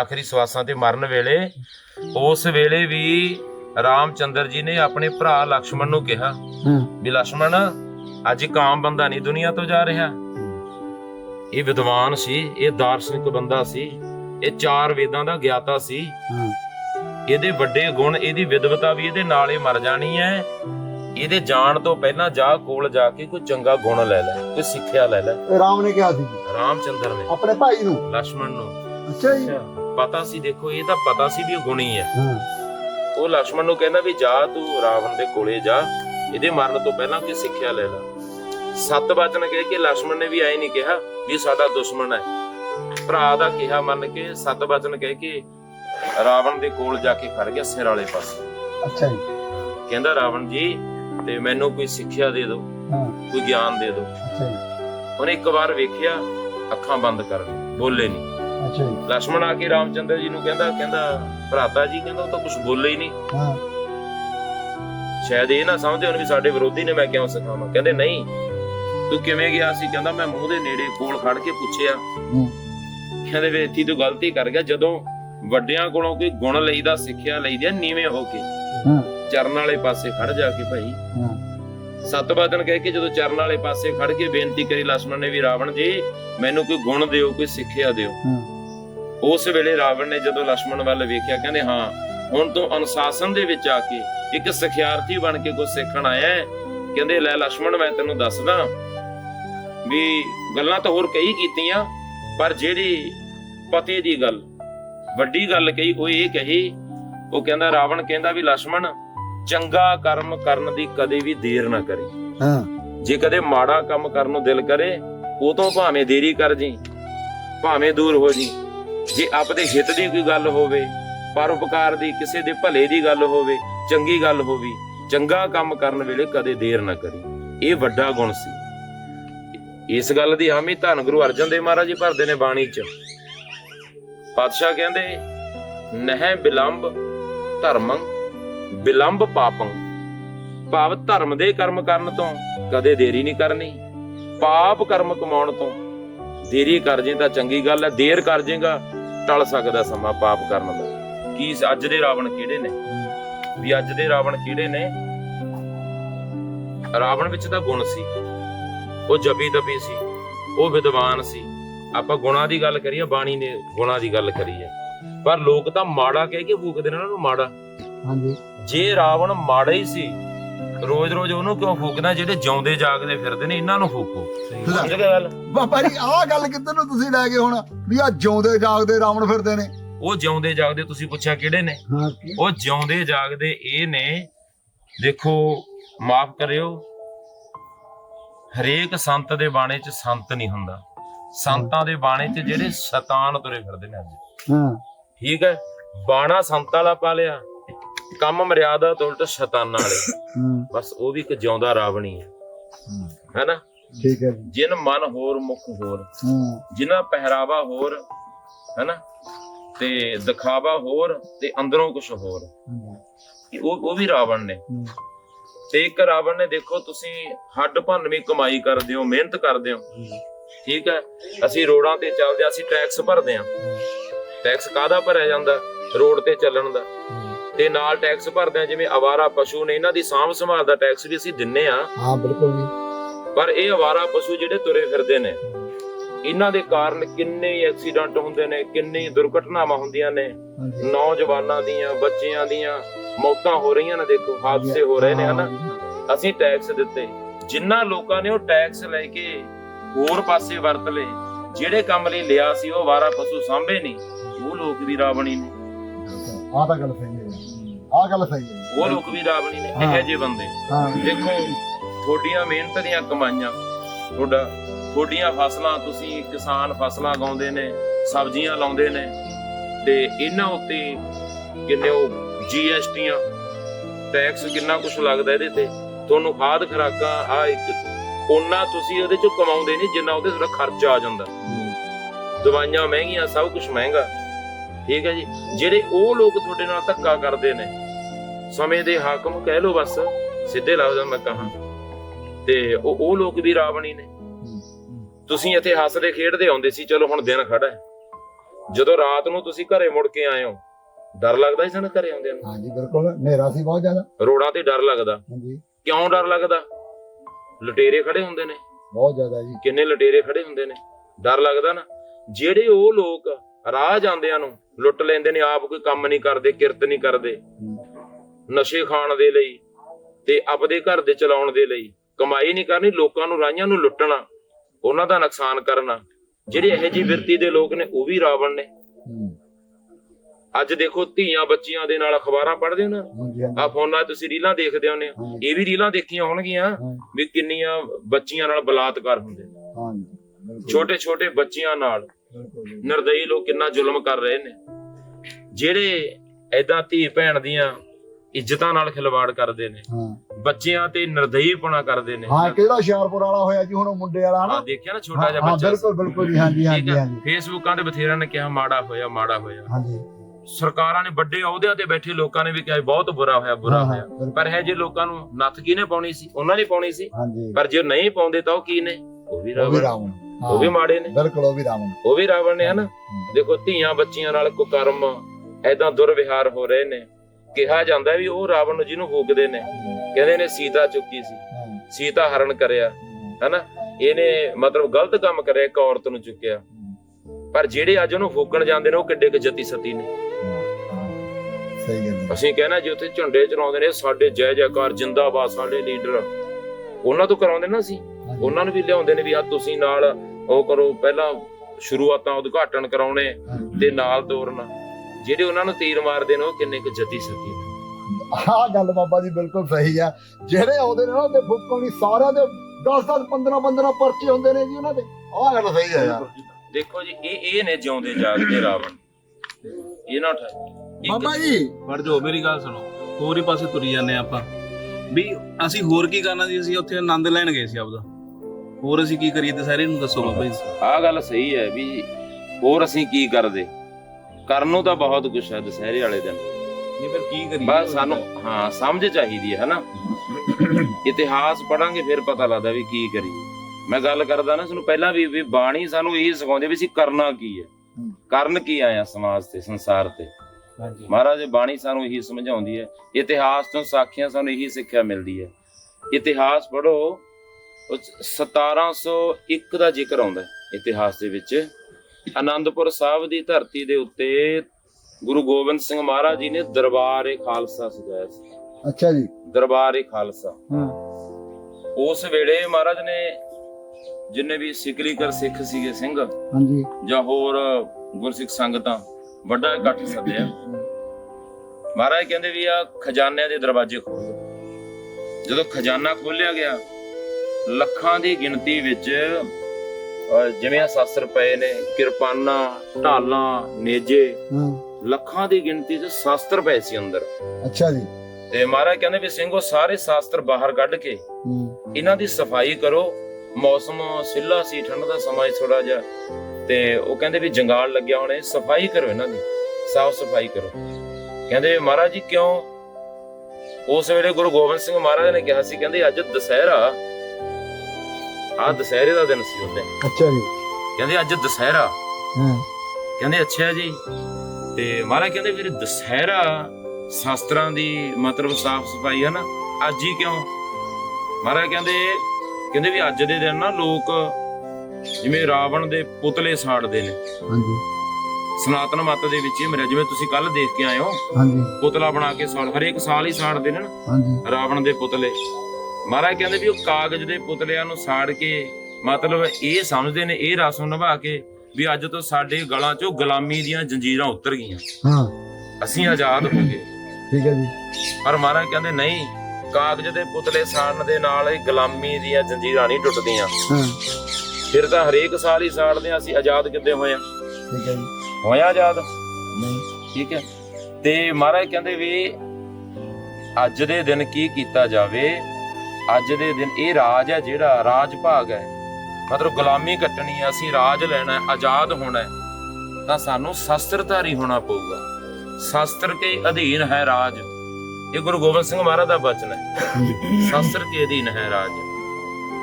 ਆਖਰੀ ਸਵਾਸਾਂ ਤੇ ਮਰਨ ਵੇਲੇ ਉਸ ਵੇਲੇ ਵੀ ਰਾਮਚੰਦਰ ਜੀ ਨੇ ਆਪਣੇ ਭਰਾ ਲਕਸ਼ਮਣ ਨੂੰ ਕਿਹਾ ਵੀ ਲਕਸ਼ਮਣ ਅੱਜ ਕਾਮ ਬੰਦਾ ਨਹੀਂ ਦੁਨੀਆ ਤੋਂ ਜਾ ਰਿਹਾ। ਇਹ ਵਿਦਵਾਨ ਸੀ ਇਹ ਦਾਰਸ਼ਨਿਕ ਬੰਦਾ ਸੀ ਇਹ ਚਾਰ ਵੇਦਾਂ ਦਾ ਗਿਆਤਾ ਸੀ। ਇਹਦੇ ਵੱਡੇ ਗੁਣ ਇਹਦੀ ਵਿਦਵਤਾ ਵੀ ਇਹਦੇ ਨਾਲ ਹੀ ਮਰ ਜਾਣੀ ਹੈ। ਇਹਦੇ ਜਾਣ ਤੋਂ ਪਹਿਲਾਂ ਜਾ ਕੋਲ ਜਾ ਕੇ ਕੋਈ ਚੰਗਾ ਗੁਣ ਲੈ ਲੈ ਕੋਈ ਸਿੱਖਿਆ ਲੈ ਲੈ। ਰਾਮ ਨੇ ਕਿਹਾ ਸੀ। ਰਾਮਚੰਦਰ ਨੇ। ਆਪਣੇ ਭਾਈ ਨੂੰ। ਲక్ష్మణ ਨੂੰ। ਅੱਛਾ ਜੀ। ਪਤਾ ਸੀ ਦੇਖੋ ਇਹ ਤਾਂ ਪਤਾ ਸੀ ਵੀ ਉਹ ਗੁਣੀ ਹੈ। ਉਹ ਲక్ష్మణ ਨੂੰ ਕਹਿੰਦਾ ਵੀ ਜਾ ਤੂੰ ਰਾਵਣ ਦੇ ਕੋਲੇ ਜਾ ਇਹਦੇ ਮਰਨ ਤੋਂ ਪਹਿਲਾਂ ਕੋਈ ਸਿੱਖਿਆ ਲੈ ਲੈ। ਸੱਤ ਬਚਨ ਕਹਿ ਕੇ ਲక్ష్మణ ਨੇ ਵੀ ਐ ਨਹੀਂ ਕਿਹਾ ਵੀ ਸਾਡਾ ਦੁਸ਼ਮਣ ਹੈ। ਭਰਾ ਦਾ ਕਿਹਾ ਮੰਨ ਕੇ ਸੱਤ ਬਚਨ ਕਹਿ ਕੇ ਰਾਵਣ ਦੇ ਕੋਲ ਜਾ ਕੇ ਖੜ ਗਿਆ ਸਿਰ ਵਾਲੇ ਪਾਸੇ। ਅੱਛਾ ਜੀ। ਕਹਿੰਦਾ ਰਾਵਣ ਜੀ ਤੇ ਮੈਨੂੰ ਕੋਈ ਸਿੱਖਿਆ ਦੇ ਦਿਓ ਕੋਈ ਗਿਆਨ ਦੇ ਦਿਓ। ਅੱਛਾ ਉਹਨੇ ਇੱਕ ਵਾਰ ਵੇਖਿਆ ਅੱਖਾਂ ਬੰਦ ਕਰ ਬੋਲੇ ਨਹੀਂ ਅੱਛਾ ਜੀ। ਲక్ష్మణ ਆ ਕੇ ਰਾਮਚੰਦਰ ਜੀ ਨੂੰ ਕਹਿੰਦਾ ਕਹਿੰਦਾ ਭਰਾਤਾ ਜੀ ਕਹਿੰਦਾ ਉਹ ਤਾਂ ਕੁਝ ਬੋਲੇ ਹੀ ਨਹੀਂ ਹਾਂ। ਸ਼ਾਇਦ ਇਹ ਨਾ ਸਮਝਦੇ ਹੋਣ ਵੀ ਸਾਡੇ ਵਿਰੋਧੀ ਨੇ ਮੈਂ ਕਿਉਂ ਸਿਖਾਵਾਂ। ਕਹਿੰਦੇ ਨਹੀਂ ਤੂੰ ਕਿਵੇਂ ਗਿਆ ਸੀ? ਕਹਿੰਦਾ ਮੈਂ ਮੂੰਹ ਦੇ ਨੇੜੇ ਕੋਲ ਖੜ ਕੇ ਪੁੱਛਿਆ। ਕਹਿੰਦੇ ਵੇ ਇੱਥੇ ਤੂੰ ਗਲਤੀ ਕਰ ਗਿਆ। ਜਦੋਂ ਵੱਡਿਆਂ ਕੋਲੋਂ ਕੋਈ ਗੁਣ ਲਈਦਾ ਸਿੱਖਿਆ ਲਈਦੀ ਨੀਵੇਂ ਹੋ ਕੇ ਚਰਨ ਵਾਲੇ ਪਾਸੇ ਖੜ ਜਾ ਕੇ ਭਾਈ। ਸਤਬਦਨ ਕਹਿ ਕੇ ਜਦੋਂ ਚਰਨ ਵਾਲੇ ਪਾਸੇ ਖੜ ਕੇ ਬੇਨਤੀ ਕਰੀ ਲక్ష్మణ ਨੇ ਵੀ ਰਾਵਣ ਜੀ ਮੈਨੂੰ ਕੋਈ ਗੁਣ ਦਿਓ ਕੋਈ ਸਿੱਖਿਆ ਦਿਓ। ਉਸ ਵੇਲੇ ਰਾਵਣ ਨੇ ਜਦੋਂ ਲక్ష్మణ ਵੱਲ ਵੇਖਿਆ ਕਹਿੰਦੇ ਹਾਂ ਹੁਣ ਤੂੰ ਅਨੁਸ਼ਾਸਨ ਦੇ ਵਿੱਚ ਆ ਕੇ ਇੱਕ ਸਿਖਿਆਰਥੀ ਬਣ ਕੇ ਕੁਝ ਸਿੱਖਣ ਆਇਆ ਕਹਿੰਦੇ ਲੈ ਲక్ష్మణ ਮੈਂ ਤੈਨੂੰ ਦੱਸਦਾ ਵੀ ਗੱਲਾਂ ਤਾਂ ਹੋਰ ਕਈ ਕੀਤੀਆਂ ਪਰ ਜਿਹੜੀ ਪਤੇ ਦੀ ਗੱਲ ਵੱਡੀ ਗੱਲ ਕਹੀ ਉਹ ਇਹ ਕਹੀ ਉਹ ਕਹਿੰਦਾ ਰਾਵਣ ਕਹਿੰਦਾ ਵੀ ਲక్ష్మణ ਚੰਗਾ ਕਰਮ ਕਰਨ ਦੀ ਕਦੇ ਵੀ ਦੇਰ ਨਾ ਕਰੇ। ਹਾਂ। ਜੇ ਕਦੇ ਮਾੜਾ ਕੰਮ ਕਰਨ ਨੂੰ ਦਿਲ ਕਰੇ ਉਹ ਤੋਂ ਭਾਵੇਂ ਦੇਰੀ ਕਰ ਜੀ ਭਾਵੇਂ ਦੂਰ ਹੋ ਜੀ। ਜੇ ਆਪਦੇ ਹਿੱਤ ਦੀ ਕੋਈ ਗੱਲ ਹੋਵੇ ਪਰਉਪਕਾਰ ਦੀ ਕਿਸੇ ਦੇ ਭਲੇ ਦੀ ਗੱਲ ਹੋਵੇ ਚੰਗੀ ਗੱਲ ਹੋਵੇ ਚੰਗਾ ਕੰਮ ਕਰਨ ਵੇਲੇ ਕਦੇ ਦੇਰ ਨਾ ਕਰੀ। ਇਹ ਵੱਡਾ ਗੁਣ ਸੀ। ਇਸ ਗੱਲ ਦੀ ਹਾਮੀ ਧੰਨ ਗੁਰੂ ਅਰਜਨ ਦੇਵ ਮਹਾਰਾਜ ਜੀ ਭਰਦੇ ਨੇ ਬਾਣੀ ਚ। ਪਾਤਸ਼ਾਹ ਕਹਿੰਦੇ, ਨਹਿ ਬਿਲੰਬ ਧਰਮੰ, ਬਿਲੰਬ ਪਾਪੰ। ਭਾਵ ਧਰਮ ਦੇ ਕਰਮ ਕਰਨ ਤੋਂ ਕਦੇ ਦੇਰੀ ਨਹੀਂ ਕਰਨੀ, ਪਾਪ ਕਰਮ ਕਮਾਉਣ ਤੋਂ ਦੇਰੀ ਕਰ ਜੇ ਤਾਂ ਚੰਗੀ ਗੱਲ ਹੈ, ਦੇਰ ਕਰ ਜੇਗਾ, ਟਲ ਸਕਦਾ ਸਮਾਂ ਪਾਪ ਕਰਨ ਦਾ। ਕੀ ਅੱਜ ਦੇ ਰਾਵਣ ਕਿਹੜੇ ਨੇ? ਵੀ ਅੱਜ ਦੇ ਰਾਵਣ ਕਿਹੜੇ ਨੇ? ਰਾਵਣ ਵਿੱਚ ਤਾਂ ਗੁਣ ਸੀ। ਉਹ ਜਪੀ ਤਪੀ ਸੀ ਉਹ ਵਿਦਵਾਨ ਸੀ। ਆਪਾਂ ਗੁਣਾਂ ਦੀ ਗੱਲ ਕਰੀਏ ਬਾਣੀ ਨੇ ਗੁਣਾਂ ਦੀ ਗੱਲ ਕਰੀ ਹੈ। ਪਰ ਲੋਕ ਤਾਂ ਮਾੜਾ ਕਹਿ ਕੇ ਫੂਕਦੇ ਨੇ ਉਹਨਾਂ ਨੂੰ ਮਾੜਾ। ਹਾਂਜੀ। ਜੇ ਰਾਵਣ ਮਾੜਾ ਹੀ ਸੀ ਰੋਜ਼-ਰੋਜ਼ ਉਹਨੂੰ ਕਿਉਂ ਫੂਕਦਾ ਜਿਹੜੇ ਜਿਉਂਦੇ ਜਾਗਦੇ ਫਿਰਦੇ ਨੇ ਇਹਨਾਂ ਨੂੰ ਫੂਕੋ। ਸਮਝ ਗਏ ਗੱਲ? ਬਾਬਾ ਜੀ ਆਹ ਗੱਲ ਕਿੱਧਰ ਨੂੰ ਤੁਸੀਂ ਲੈ ਗਏ ਹੁਣ? ਵੀ ਆ ਜਿਉਂਦੇ ਜਾਗਦੇ ਰਾਵਣ ਫਿਰਦੇ ਨੇ। ਉਹ ਜਿਉਂਦੇ ਜਾਗਦੇ ਤੁਸੀਂ ਪੁੱਛਿਆ ਕਿਹੜੇ ਨੇ? ਉਹ ਜਿਉਂਦੇ ਜਾਗਦੇ ਇਹ ਨੇ। ਦੇਖੋ ਮਾਫ ਕਰਿਓ। ਹਰੇਕ ਸੰਤ ਦੇ ਬਾਣੇ 'ਚ ਸੰਤ ਨਹੀਂ ਹੁੰਦਾ। ਸੰਤਾਂ ਦੇ ਬਾਣੇ 'ਚ ਜਿਹੜੇ ਸ਼ੈਤਾਨ ਤੁਰੇ ਫਿਰਦੇ ਨੇ ਅੱਜ। ਹਾਂ। ਠੀਕ ਹੈ? ਬਾਣਾ ਸੰਤ ਵਾਲਾ ਪਾ ਲਿਆ ਕੰਮ ਮਰਿਆਦਾ ਤੋਂ ਉਲਟ ਸ਼ੈਤਾਨਾਂ ਵਾਲੇ। ਬਸ ਉਹ ਵੀ ਇੱਕ ਜਿਉਂਦਾ ਰਾਵਣੀ ਹੈ। ਹੈਨਾ ਠੀਕ ਹੈ ਜਿਨ ਮਨ ਹੋਰ ਮੁਖ ਹੋਰ। ਹਾਂ। ਜਿਨ੍ਹਾਂ ਪਹਿਰਾਵਾ ਹੋਰ ਹੈਨਾ ਤੇ ਦਿਖਾਵਾ ਹੋਰ ਤੇ ਅੰਦਰੋਂ ਕੁਝ ਹੋਰ। ਉਹ ਉਹ ਵੀ ਰਾਵਣ ਨੇ। ਤੇ ਇੱਕ ਰਾਵਣ ਨੇ ਦੇਖੋ ਤੁਸੀਂ ਹੱਡ ਭੰਨਵੀਂ ਕਮਾਈ ਕਰਦੇ ਹੋ ਮਿਹਨਤ ਕਰਦੇ ਹੋ। ਠੀਕ ਹੈ? ਅਸੀਂ ਰੋਡਾਂ ਤੇ ਚੱਲਦੇ ਹਾਂ, ਅਸੀਂ ਟੈਕਸ ਭਰਦੇ ਹਾਂ। ਟੈਕਸ ਕਾਹਦਾ ਭਰਿਆ ਜਾਂਦਾ? ਰੋਡ ਤੇ ਚੱਲਣ ਦਾ। ਤੇ ਨਾਲ ਟੈਕਸ ਭਰਦੇ ਹਾਂ ਜਿਵੇਂ ਅਵਾਰਾ ਪਸ਼ੂ ਨੇ ਇਹਨਾਂ ਦੀ ਸਾਂਭ ਸੰਭਾਲ ਦਾ ਟੈਕਸ ਵੀ ਅਸੀਂ ਦਿੰਨੇ ਆ ਹਾਂ ਬਿਲਕੁਲ ਜੀ। ਪਰ ਇਹ ਅਵਾਰਾ ਪਸ਼ੂ ਜਿਹੜੇ ਤੁਰੇ ਫਿਰਦੇ ਨੇ ਇਹਨਾਂ ਦੇ ਕਾਰਨ ਕਿੰਨੇ ਐਕਸੀਡੈਂਟ ਹੁੰਦੇ ਨੇ ਕਿੰਨੀ ਦੁਰਘਟਨਾਵਾਂ ਹੁੰਦੀਆਂ ਨੇ। ਨੌਜਵਾਨਾਂ ਦੀਆਂ ਬੱਚਿਆਂ ਦੀਆਂ ਮੌਤਾਂ ਹੋ ਰਹੀਆਂ ਨੇ ਦੇਖੋ ਹਾਦਸੇ ਹੋ ਰਹੇ ਨੇ ਹਨਾ? ਅਸੀਂ ਟੈਕਸ ਦਿੱਤੇ। ਜਿਨ੍ਹਾਂ ਲੋਕਾਂ ਨੇ ਉਹ ਟੈਕਸ ਲੈ ਕੇ ਹੋਰ ਪਾਸੇ ਵਰਤ ਲਏ ਜਿਹੜੇ ਕੰਮ ਲਈ ਲਿਆ ਸੀ ਉਹ ਵਾਰਾ ਪਸ਼ੂ ਸਾਂਭੇ ਨਹੀਂ। ਉਹ ਲੋਕ ਵੀ ਰਾਵਣੀ ਨੇ। ਆਹ ਤਾਂ ਗੱਲ ਸਹੀ ਹੈ। ਆਹ ਗੱਲ ਸਹੀ ਹੈ। ਉਹ ਲੋਕ ਵੀ ਰਾਵਣੀ ਨੇ। ਇਹੋ ਜਿਹੇ ਬੰਦੇ। ਦੇਖੋ ਤੁਹਾਡੀਆਂ ਮਿਹਨਤ ਦੀਆਂ ਕਮਾਈਆਂ ਤੁਹਾਡਾ ਤੁਹਾਡੀਆਂ ਫਸਲਾਂ ਤੁਸੀਂ ਕਿਸਾਨ ਫਸਲਾਂ ਉਗਾਉਂਦੇ ਨੇ ਸਬਜ਼ੀਆਂ ਲਾਉਂਦੇ ਨੇ ਤੇ ਇਹਨਾਂ ਉੱਤੇ ਕਿੰਨੇ ਉਹ ਜੀਐਸਟੀਆਂ ਟੈਕਸ ਕਿੰਨਾ ਕੁਝ ਲੱਗਦਾ ਇਹਦੇ ਤੇ। ਤੁਹਾਨੂੰ ਖਾਦ ਖਰਾਕਾਂ ਆ ਇੱਕ ਉਹਨਾਂ ਤੁਸੀਂ ਉਹਦੇ ਚੋਂ ਕਮਾਉਂਦੇ ਨਹੀਂ ਜਿੰਨਾ ਉਹਦੇ ਤੁਹਾਡਾ ਖਰਚਾ ਆ ਜਾਂਦਾ। ਦਵਾਈਆਂ ਮਹਿੰਗੀਆਂ ਸਭ ਕੁਝ ਮਹਿੰਗਾ। ਠੀਕ ਹੈ ਜੀ? ਜਿਹੜੇ ਉਹ ਲੋਕ ਤੁਹਾਡੇ ਨਾਲ ਧੱਕਾ ਕਰਦੇ ਨੇ ਸਮੇਂ ਦੇ ਹਾਕਮ ਕਹਿ ਲੋ ਬਸ ਸਿੱਧੇ ਲਫ਼ਜ਼ਾਂ ਮੈਂ ਕਹਾਂ। ਤੇ ਉਹ ਉਹ ਲੋਕ ਵੀ ਰਾਵਣੀ ਨੇ। ਤੁਸੀਂ ਇੱਥੇ ਹੱਸਦੇ ਖੇਡਦੇ ਆਉਂਦੇ ਸੀ ਚਲੋ ਹੁਣ ਦਿਨ ਖੜਾ ਹੈ। ਜਦੋਂ ਰਾਤ ਨੂੰ ਤੁਸੀਂ ਘਰੇ ਮੁੜ ਕੇ ਆਏ ਹੋ ਡਰ ਲੱਗਦਾ ਸੀ ਸਾਨੂੰ ਘਰੇ ਆਉਂਦਿਆਂ ਨੂੰ? ਹਾਂਜੀ ਬਿਲਕੁਲ। ਹਨੇਰਾ ਸੀ ਬਹੁਤ ਜ਼ਿਆਦਾ। ਰੋਡਾਂ ਤੇ ਡਰ ਲੱਗਦਾ। ਹਾਂਜੀ। ਕਿਉਂ ਡਰ ਲੱਗਦਾ? ਲੁਟੇਰੇ ਖੜੇ ਹੁੰਦੇ ਨੇ। ਬਹੁਤ ਜ਼ਿਆਦਾ ਜੀ। ਕਿੰਨੇ ਲੁਟੇਰੇ ਖੜੇ ਹੁੰਦੇ ਨੇ। ਡਰ ਲੱਗਦਾ ਨਾ। ਜਿਹੜੇ ਉਹ ਲੋਕ ਰਾਹ ਜਾਂਦਿਆਂ ਨੂੰ ਲੁੱਟ ਲੈਂਦੇ ਨੇ ਆਪ ਕੋਈ ਕੰਮ ਨਹੀਂ ਕਰਦੇ ਕਿਰਤ ਨਹੀਂ ਕਰਦੇ। ਨਸ਼ੇ ਖਾਣ ਦੇ ਲਈ ਤੇ ਆਪਦੇ ਘਰ ਦੇ ਚਲਾਉਣ ਦੇ ਲਈ। ਕਮਾਈ ਨਹੀਂ ਕਰਨੀ ਲੋਕਾਂ ਨੂੰ ਰਾਈਆਂ ਨੂੰ ਲੁੱਟਣਾ ਉਹਨਾਂ ਦਾ ਨੁਕਸਾਨ ਕਰਨਾ। ਜਿਹੜੇ ਇਹੋ ਜਿਹੀ ਵਿਰਤੀ ਦੇ ਲੋਕ ਨੇ ਉਹ ਵੀ ਰਾਵਣ ਨੇ। ਅੱਜ ਦੇਖੋ ਧੀਆਂ ਬੱਚੀਆਂ ਦੇ ਨਾਲ ਅਖਬਾਰਾਂ ਪੜ੍ਹਦੇ ਹੋ ਨਾ? ਆ ਫੋਨਾਂ ਤੁਸੀਂ ਰੀਲਾਂ ਦੇਖਦੇ ਹੋਨੇ ਇਹ ਵੀ ਰੀਲਾਂ ਦੇਖੀਆਂ ਹੋਣਗੀਆਂ ਵੀ ਕਿੰਨੀਆਂ ਬੱਚੀਆਂ ਨਾਲ ਬਲਾਤਕਾਰ ਹੁੰਦੇ ਨੇ। ਛੋਟੇ ਛੋਟੇ ਬੱਚਿਆਂ ਨਾਲ ਜੀ। ਨਿਰਦਈ ਲੋਕ ਕਿੰਨਾ ਜ਼ੁਲਮ ਕਰ ਰਹੇ ਨੇ। ਜਿਹੜੇ ਐਦਾਂ ਧੀ ਭੈਣ ਦੀਆਂ ਇੱਜ਼ਤਾਂ ਨਾਲ ਖਿਲਵਾੜ ਕਰਦੇ ਨੇ। ਹਾਂ। ਬੱਚਿਆਂ ਤੇ ਨਿਰਦਈਪਣਾ ਕਰਦੇ ਨੇ। ਹਾਂ ਕਿਹੜਾ ਹੁਸ਼ਿਆਰਪੁਰ ਵਾਲਾ ਹੋਇਆ ਜੀ ਹੁਣ ਉਹ ਮੁੰਡੇ ਵਾਲਾ ਨਾ ਦੇਖਿਆ ਨਾ ਛੋਟਾ ਜਿਹਾ ਹਾਂ ਬੱਚਾ। ਬਿਲਕੁਲ ਬਿਲਕੁਲ ਜੀ ਠੀਕ ਹਾਂਜੀ ਹੈ ਹਾਂਜੀ। ਫੇਸਬੁੱਕਾਂ ਤੇ ਬਥੇਰਿਆਂ ਨੇ ਕਿਹਾ ਮਾੜਾ ਹੋਇਆ ਮਾੜਾ ਹੋਇਆ। ਹਾਂਜੀ। ਸਰਕਾਰਾਂ ਨੇ ਵੱਡੇ ਅਹੁਦਿਆਂ ਤੇ ਬੈਠੇ ਲੋਕਾਂ ਨੇ ਵੀ ਕਿਹਾ ਬਹੁਤ ਬੁਰਾ ਹੋਇਆ ਬੁਰਾ ਹਾਂ, ਹਾਂ, ਹੋਇਆ। ਪਰ ਇਹ ਜੇ ਲੋਕਾਂ ਨੂੰ ਨੱਥ ਕਿਹਨੇ ਪਾਉਣੀ ਸੀ? ਉਹਨਾਂ ਨੇ ਪਾਉਣੀ ਸੀ। ਪਰ ਜੇ ਨਹੀਂ ਪਾਉਂਦੇ ਤਾਂ ਉਹ ਕੀ ਨੇ? ਉਹ ਵੀ ਰਾਵਣ। ਉਹ ਵੀ ਹਾਂ, ਮਾੜੇ ਨੇ। ਬਿਲਕੁਲ ਉਹ ਵੀ ਰਾਵਣ। ਉਹ ਵੀ ਰਾਵਣ ਨੇ ਹਨ? ਹੂੰ। ਦੇਖੋ ਧੀਆਂ ਬੱਚੀਆਂ ਨਾਲ ਕੁਕਰਮ ਐਦਾਂ ਦੁਰਵਿਹਾਰ ਹੋ ਰਹੇ ਨੇ। ਕਿਹਾ ਜਾਂਦਾ ਵੀ ਉਹ ਰਾਵਣ ਨੂੰ ਜਿਹਨੂੰ ਫੂਕਦੇ ਨੇ ਕਹਿੰਦੇ ਨੇ ਸੀਤਾ ਚੁੱਕੀ ਸੀ। ਸੀਤਾ ਹਰਨ ਕਰਿਆ ਹਨਾ? ਇਹਨੇ ਮਤਲਬ ਗਲਤ ਕੰਮ ਕਰਿਆ ਇੱਕ ਔਰਤ ਨੂੰ ਚੁੱਕਿਆ। ਪਰ ਜਿਹੜੇ ਅੱਜ ਉਹਨੂੰ ਫੂਕਣ ਜਾਂਦੇ ਨੇ ਉਹ ਕਿੱਡੇ ਕੁ ਜਤੀ ਸਤੀ ਨੇ। ਸਹੀ ਗੱਲ ਅਸੀਂ ਕਹਿੰਦਾ ਜੇ ਉੱਥੇ ਝੰਡੇ ਚਲਾਉਂਦੇ ਨੇ ਸਾਡੇ ਜੈ ਜੈਕਾਰ ਜਿੰਦਾਬਾਦ ਸਾਡੇ ਲੀਡਰ ਉਹਨਾਂ ਤੋਂ ਕਰਾਉਂਦੇ ਨਾ ਅਸੀਂ। ਉਹਨਾਂ ਨੂੰ ਵੀ ਲਿਆਉਂਦੇ ਨੇ ਵੀ ਆ ਤੁਸੀਂ ਨਾਲ ਉਹ ਕਰੋ ਪਹਿਲਾਂ ਸ਼ੁਰੂਆਤਾਂ ਉਦਘਾਟਨ ਕਰਾਉਣੇ। ਤੇ ਨਾਲ ਤੋਰਨਾ ਜਿਹੜੇ ਉਹਨਾਂ ਨੂੰ ਤੀਰ ਮਾਰਦੇ ਨੇ ਉਹ ਕਿੰਨੇ ਕੁ ਜਤੀ ਸਤੀ ਨੇ। ਆਹ ਗੱਲ ਬਾਬਾ ਜੀ ਬਿਲਕੁਲ ਸਹੀ ਆ। ਜਿਹੜੇ ਆਉਂਦੇ ਨੇ ਨਾ ਫੁੱਕਣ ਦੀ ਸਾਰਿਆਂ ਦੇ 10 10 15 15 ਪਰਚੇ ਹੁੰਦੇ ਨੇ ਜੀ ਉਹਨਾਂ ਦੇ। ਆਹ ਗੱਲ ਸਹੀ ਆ ਯਾਰ। ਦੇਖੋ ਜੀ ਇਹ ਇਹ ਨੇ ਜਿਉਂਦੇ ਜਾਗਦੇ ਰਾਵਣ। ਇਹ ਨਾ ਠਾ ਬਾਬਾ ਜੀ। ਫੜ ਜਾਓ ਮੇਰੀ ਗੱਲ ਸੁਣੋ। ਹੋਰ ਹੀ ਪਾਸੇ ਤੁਰੀ ਜਾਂਦੇ ਆਪਾਂ। ਵੀ ਅਸੀਂ ਹੋਰ ਕੀ ਕਰਨਾ ਸੀ? ਅਸੀਂ ਉੱਥੇ ਆਨੰਦ ਲੈਣ ਗਏ ਸੀ ਆਪਦਾ। ਹੋਰ ਅਸੀਂ ਕੀ ਕਰੀਏ ਦੁਸਹਿਰੇ ਨੂੰ ਦੱਸੋ ਬਾਬਾ ਜੀ। ਆਹ ਗੱਲ ਸਹੀ ਹੈ ਵੀ ਹੋਰ ਅਸੀਂ ਕੀ ਕਰਦੇ? ਕਰਨ ਨੂੰ ਤਾਂ ਬਹੁਤ ਹੈ ਦੁਸਹਿਰੇ ਵਾਲੇ ਦਿਨ। ਨਹੀਂ ਫਿਰ ਕੀ ਕਰੀਏ? ਬਸ ਸਾਨੂੰ ਹਾਂ ਸਮਝ ਚਾਹੀਦੀ ਹੈ ਹਨਾ? ਇਤਿਹਾਸ ਪੜਾਂਗੇ ਫਿਰ ਪਤਾ ਲੱਗਦਾ ਵੀ ਕੀ ਕਰੀਏ। ਮੈਂ ਗੱਲ ਕਰਦਾ ਨਾ ਤੁਹਾਨੂੰ ਪਹਿਲਾਂ ਵੀ ਵੀ ਬਾਣੀ ਸਾਨੂੰ ਇਹ ਸਿਖਾਉਂਦੇ ਵੀ ਅਸੀਂ ਕਰਨਾ ਕੀ ਹੈ। ਹੂੰ। ਕਰਨ ਕੀ ਆਇਆ ਸਮਾਜ ਤੇ ਸੰਸਾਰ ਤੇ? ਹਾਂਜੀ। ਮਹਾਰਾਜ ਬਾਣੀ ਸਾਨੂੰ ਇਹੀ ਸਮਝਾਉਂਦੀ ਹੈ। ਇਤਿਹਾਸ ਤੋਂ ਸਾਖੀਆਂ ਸਾਨੂੰ ਇਹੀ ਸਿੱਖਿਆ ਮਿਲਦੀ ਹੈ। ਇਤਿਹਾਸ ਪੜੋ 1701 ਦਾ ਜ਼ਿਕਰ ਆਉਂਦਾ ਹੈ ਇਤਿਹਾਸ ਦੇ ਵਿੱਚ। ਆਨੰਦਪੁਰ ਸਾਹਿਬ ਦੀ ਧਰਤੀ ਦੇ ਉੱਤੇ ਗੁਰੂ ਗੋਬਿੰਦ ਸਿੰਘ ਮਹਾਰਾਜ ਜੀ ਨੇ ਦਰਬਾਰ-ਏ ਖਾਲਸਾ ਸਜਾਇਆ ਸੀ। ਅੱਛਾ ਜੀ। ਦਰਬਾਰ-ਏ ਖਾਲਸਾ। ਹਾਂ। ਉਸ ਵੇਲੇ ਮਹਾਰਾਜ ਨੇ ਜਿੰਨੇ ਵੀ ਸਿਕਲੀਕਰ ਸਿੱਖ ਸੀਗੇ ਸਿੰਘ ਹਾਂਜੀ। ਜਾਂ ਹੋਰ ਗੁਰਸਿੱਖ ਸੰਗਤਾਂ ਵੱਡਾ ਇਕੱਠ ਸੱਦਿਆ। ਮਹਾਰਾਜ ਕਹਿੰਦੇ ਵੀ ਆ ਖਜ਼ਾਨਿਆਂ ਦੇ ਦਰਵਾਜ਼ੇ ਖੋਲੋ ਜਦੋਂ ਖਜ਼ਾਨਾ ਖੋਲਿਆ ਗਿਆ ਲੱਖਾਂ ਦੀ ਗਿਣਤੀ ਵਿੱਚ ਜਿਵੇਂ ਆ ਸ਼ਾਸਤਰ ਪਏ ਨੇ ਕਿਰਪਾਨਾਂ ਢਾਲਾਂ ਨੇਜੇ ਲੱਖਾਂ ਦੀ ਗਿਣਤੀ 'ਚ ਸ਼ਾਸਤਰ ਪਏ ਸੀ ਅੰਦਰ। ਅੱਛਾ ਜੀ। ਤੇ ਮਹਾਰਾਜ ਕਹਿੰਦੇ ਵੀ ਸਿੰਘੋ ਸਾਰੇ ਸ਼ਾਸਤਰ ਬਾਹਰ ਕੱਢ ਕੇ ਇਹਨਾਂ ਦੀ ਸਫ਼ਾਈ ਕਰੋ। ਮੌਸਮ ਸਿੱਲਾ ਸੀ ਠੰਡ ਦਾ ਸਮਾਂ ਥੋੜਾ ਜਿਹਾ। ਤੇ ਉਹ ਕਹਿੰਦੇ ਵੀ ਜੰਗਾਲ ਲੱਗਿਆ ਹੋਣਾ ਸਫ਼ਾਈ ਕਰੋ ਇਹਨਾਂ ਦੀ ਸਾਫ਼ ਸਫ਼ਾਈ ਕਰੋ। ਕਹਿੰਦੇ ਮਹਾਰਾਜ ਜੀ ਕਿਉਂ? ਉਸ ਵੇਲੇ ਗੁਰੂ ਗੋਬਿੰਦ ਸਿੰਘ ਮਹਾਰਾਜ ਨੇ ਕਿਹਾ ਸੀ ਕਹਿੰਦੇ ਅੱਜ ਦੁਸਹਿਰਾ ਆ ਦੁਸਹਿਰੇ ਦਾ ਦਿਨ ਸੀ ਉਹਦੇ। ਅੱਛਾ ਜੀ। ਕਹਿੰਦੇ ਅੱਜ ਦੁਸਹਿਰਾ। ਹਾਂ। ਕਹਿੰਦੇ ਅੱਛਾ ਜੀ। ਤੇ ਮਹਾਰਾਜ ਕਹਿੰਦੇ ਫਿਰ ਦੁਸਹਿਰਾ ਸ਼ਾਸਤਰਾਂ ਦੀ ਮਤਲਬ ਸਾਫ਼ ਸਫ਼ਾਈ ਹੈ ਨਾ ਅੱਜ ਹੀ ਕਿਉਂ? ਮਹਾਰਾਜ ਕਹਿੰਦੇ ਕਹਿੰਦੇ ਵੀ ਅੱਜ ਦੇ ਦਿਨ ਨਾ ਲੋਕ ਜਿਵੇਂ ਰਾਵਣ ਦੇ ਪੁਤਲੇ ਸਾੜਦੇ ਨੇ। ਹਾਂਜੀ। ਸਨਾਤਨ ਮੱਤ ਦੇ ਵਿੱਚ ਇਹ ਮੇਰਾ ਜਿਵੇਂ ਤੁਸੀਂ ਕੱਲ ਦੇਖ ਕੇ ਆਏ ਹੋ। ਹਾਂਜੀ। ਪੁਤਲਾ ਬਣਾ ਕੇ ਸਾੜ ਹਰੇਕ ਸਾਲ ਹੀ ਸਾੜਦੇ ਨੇ ਨਾ। ਹਾਂਜੀ। ਰਾਵਣ ਦੇ ਪੁਤਲੇ। ਮਹਾਰਾਜ ਕਹਿੰਦੇ ਵੀ ਉਹ ਕਾਗਜ਼ ਦੇ ਪੁਤਲਿਆਂ ਨੂੰ ਸਾੜ ਕੇ ਮਤਲਬ ਇਹ ਸਮਝਦੇ ਨੇ ਇਹ ਰਸਮ ਨਿਭਾ ਕੇ ਵੀ ਅੱਜ ਤੋਂ ਸਾਡੇ ਗਲਾਂ 'ਚੋਂ ਗੁਲਾਮੀ ਦੀਆਂ ਜੰਜੀਰਾਂ ਉਤਰ ਗਈਆਂ। ਹਾਂ। ਅਸੀਂ ਆਜ਼ਾਦ ਹੋ ਗਏ। ਠੀਕ ਹੈ ਜੀ। ਪਰ ਮਹਾਰਾਜ ਕਹਿੰਦੇ ਨਹੀਂ ਕਾਗਜ਼ ਦੇ ਪੁਤਲੇ ਸਾੜਨ ਦੇ ਨਾਲ ਇਹ ਗੁਲਾਮੀ ਦੀਆਂ ਜੰਜੀਰਾਂ ਨਹੀਂ ਟੁੱਟਦੀਆਂ। ਹਾਂ। ਫਿਰ ਤਾਂ ਹਰੇਕ ਸਾਲ ਹੀ ਸਾੜਦੇ ਹਾਂ ਅਸੀਂ ਆਜ਼ਾਦ ਕਿੱਦੇ ਹੋਏ ਆ ਠੀਕ ਹੈ ਜੀ। ਹੋਇਆ ਆਜ਼ਾਦ? ਨਹੀਂ। ਠੀਕ ਹੈ। ਤੇ ਮਹਾਰਾਜ ਕਹਿੰਦੇ ਵੀ ਅੱਜ ਦੇ ਦਿਨ ਕੀ ਕੀਤਾ ਜਾਵੇ? ਅੱਜ ਦੇ ਦਿਨ ਇਹ ਰਾਜ ਹੈ ਜਿਹੜਾ ਰਾਜ ਭਾਗ ਹੈ। ਮਤਲਬ ਗੁਲਾਮੀ ਕੱਟਣੀ ਹੈ, ਅਸੀਂ ਰਾਜ ਲੈਣਾ ਹੈ, ਆਜ਼ਾਦ ਹੋਣਾ ਹੈ। ਤਾਂ ਸਾਨੂੰ ਸ਼ਸਤਰਧਾਰੀ ਹੋਣਾ ਪਊਗਾ। ਸ਼ਸਤਰ ਕੇ ਅਧੀਨ ਹੈ ਰਾਜ। ਇਹ ਗੁਰੂ ਗੋਬਿੰਦ ਸਿੰਘ ਮਹਾਰਾਜ ਦਾ ਬਚਨ ਹੈ। ਸ਼ਸਤਰ ਕੇ ਅਧੀਨ ਹੈ ਰਾਜ।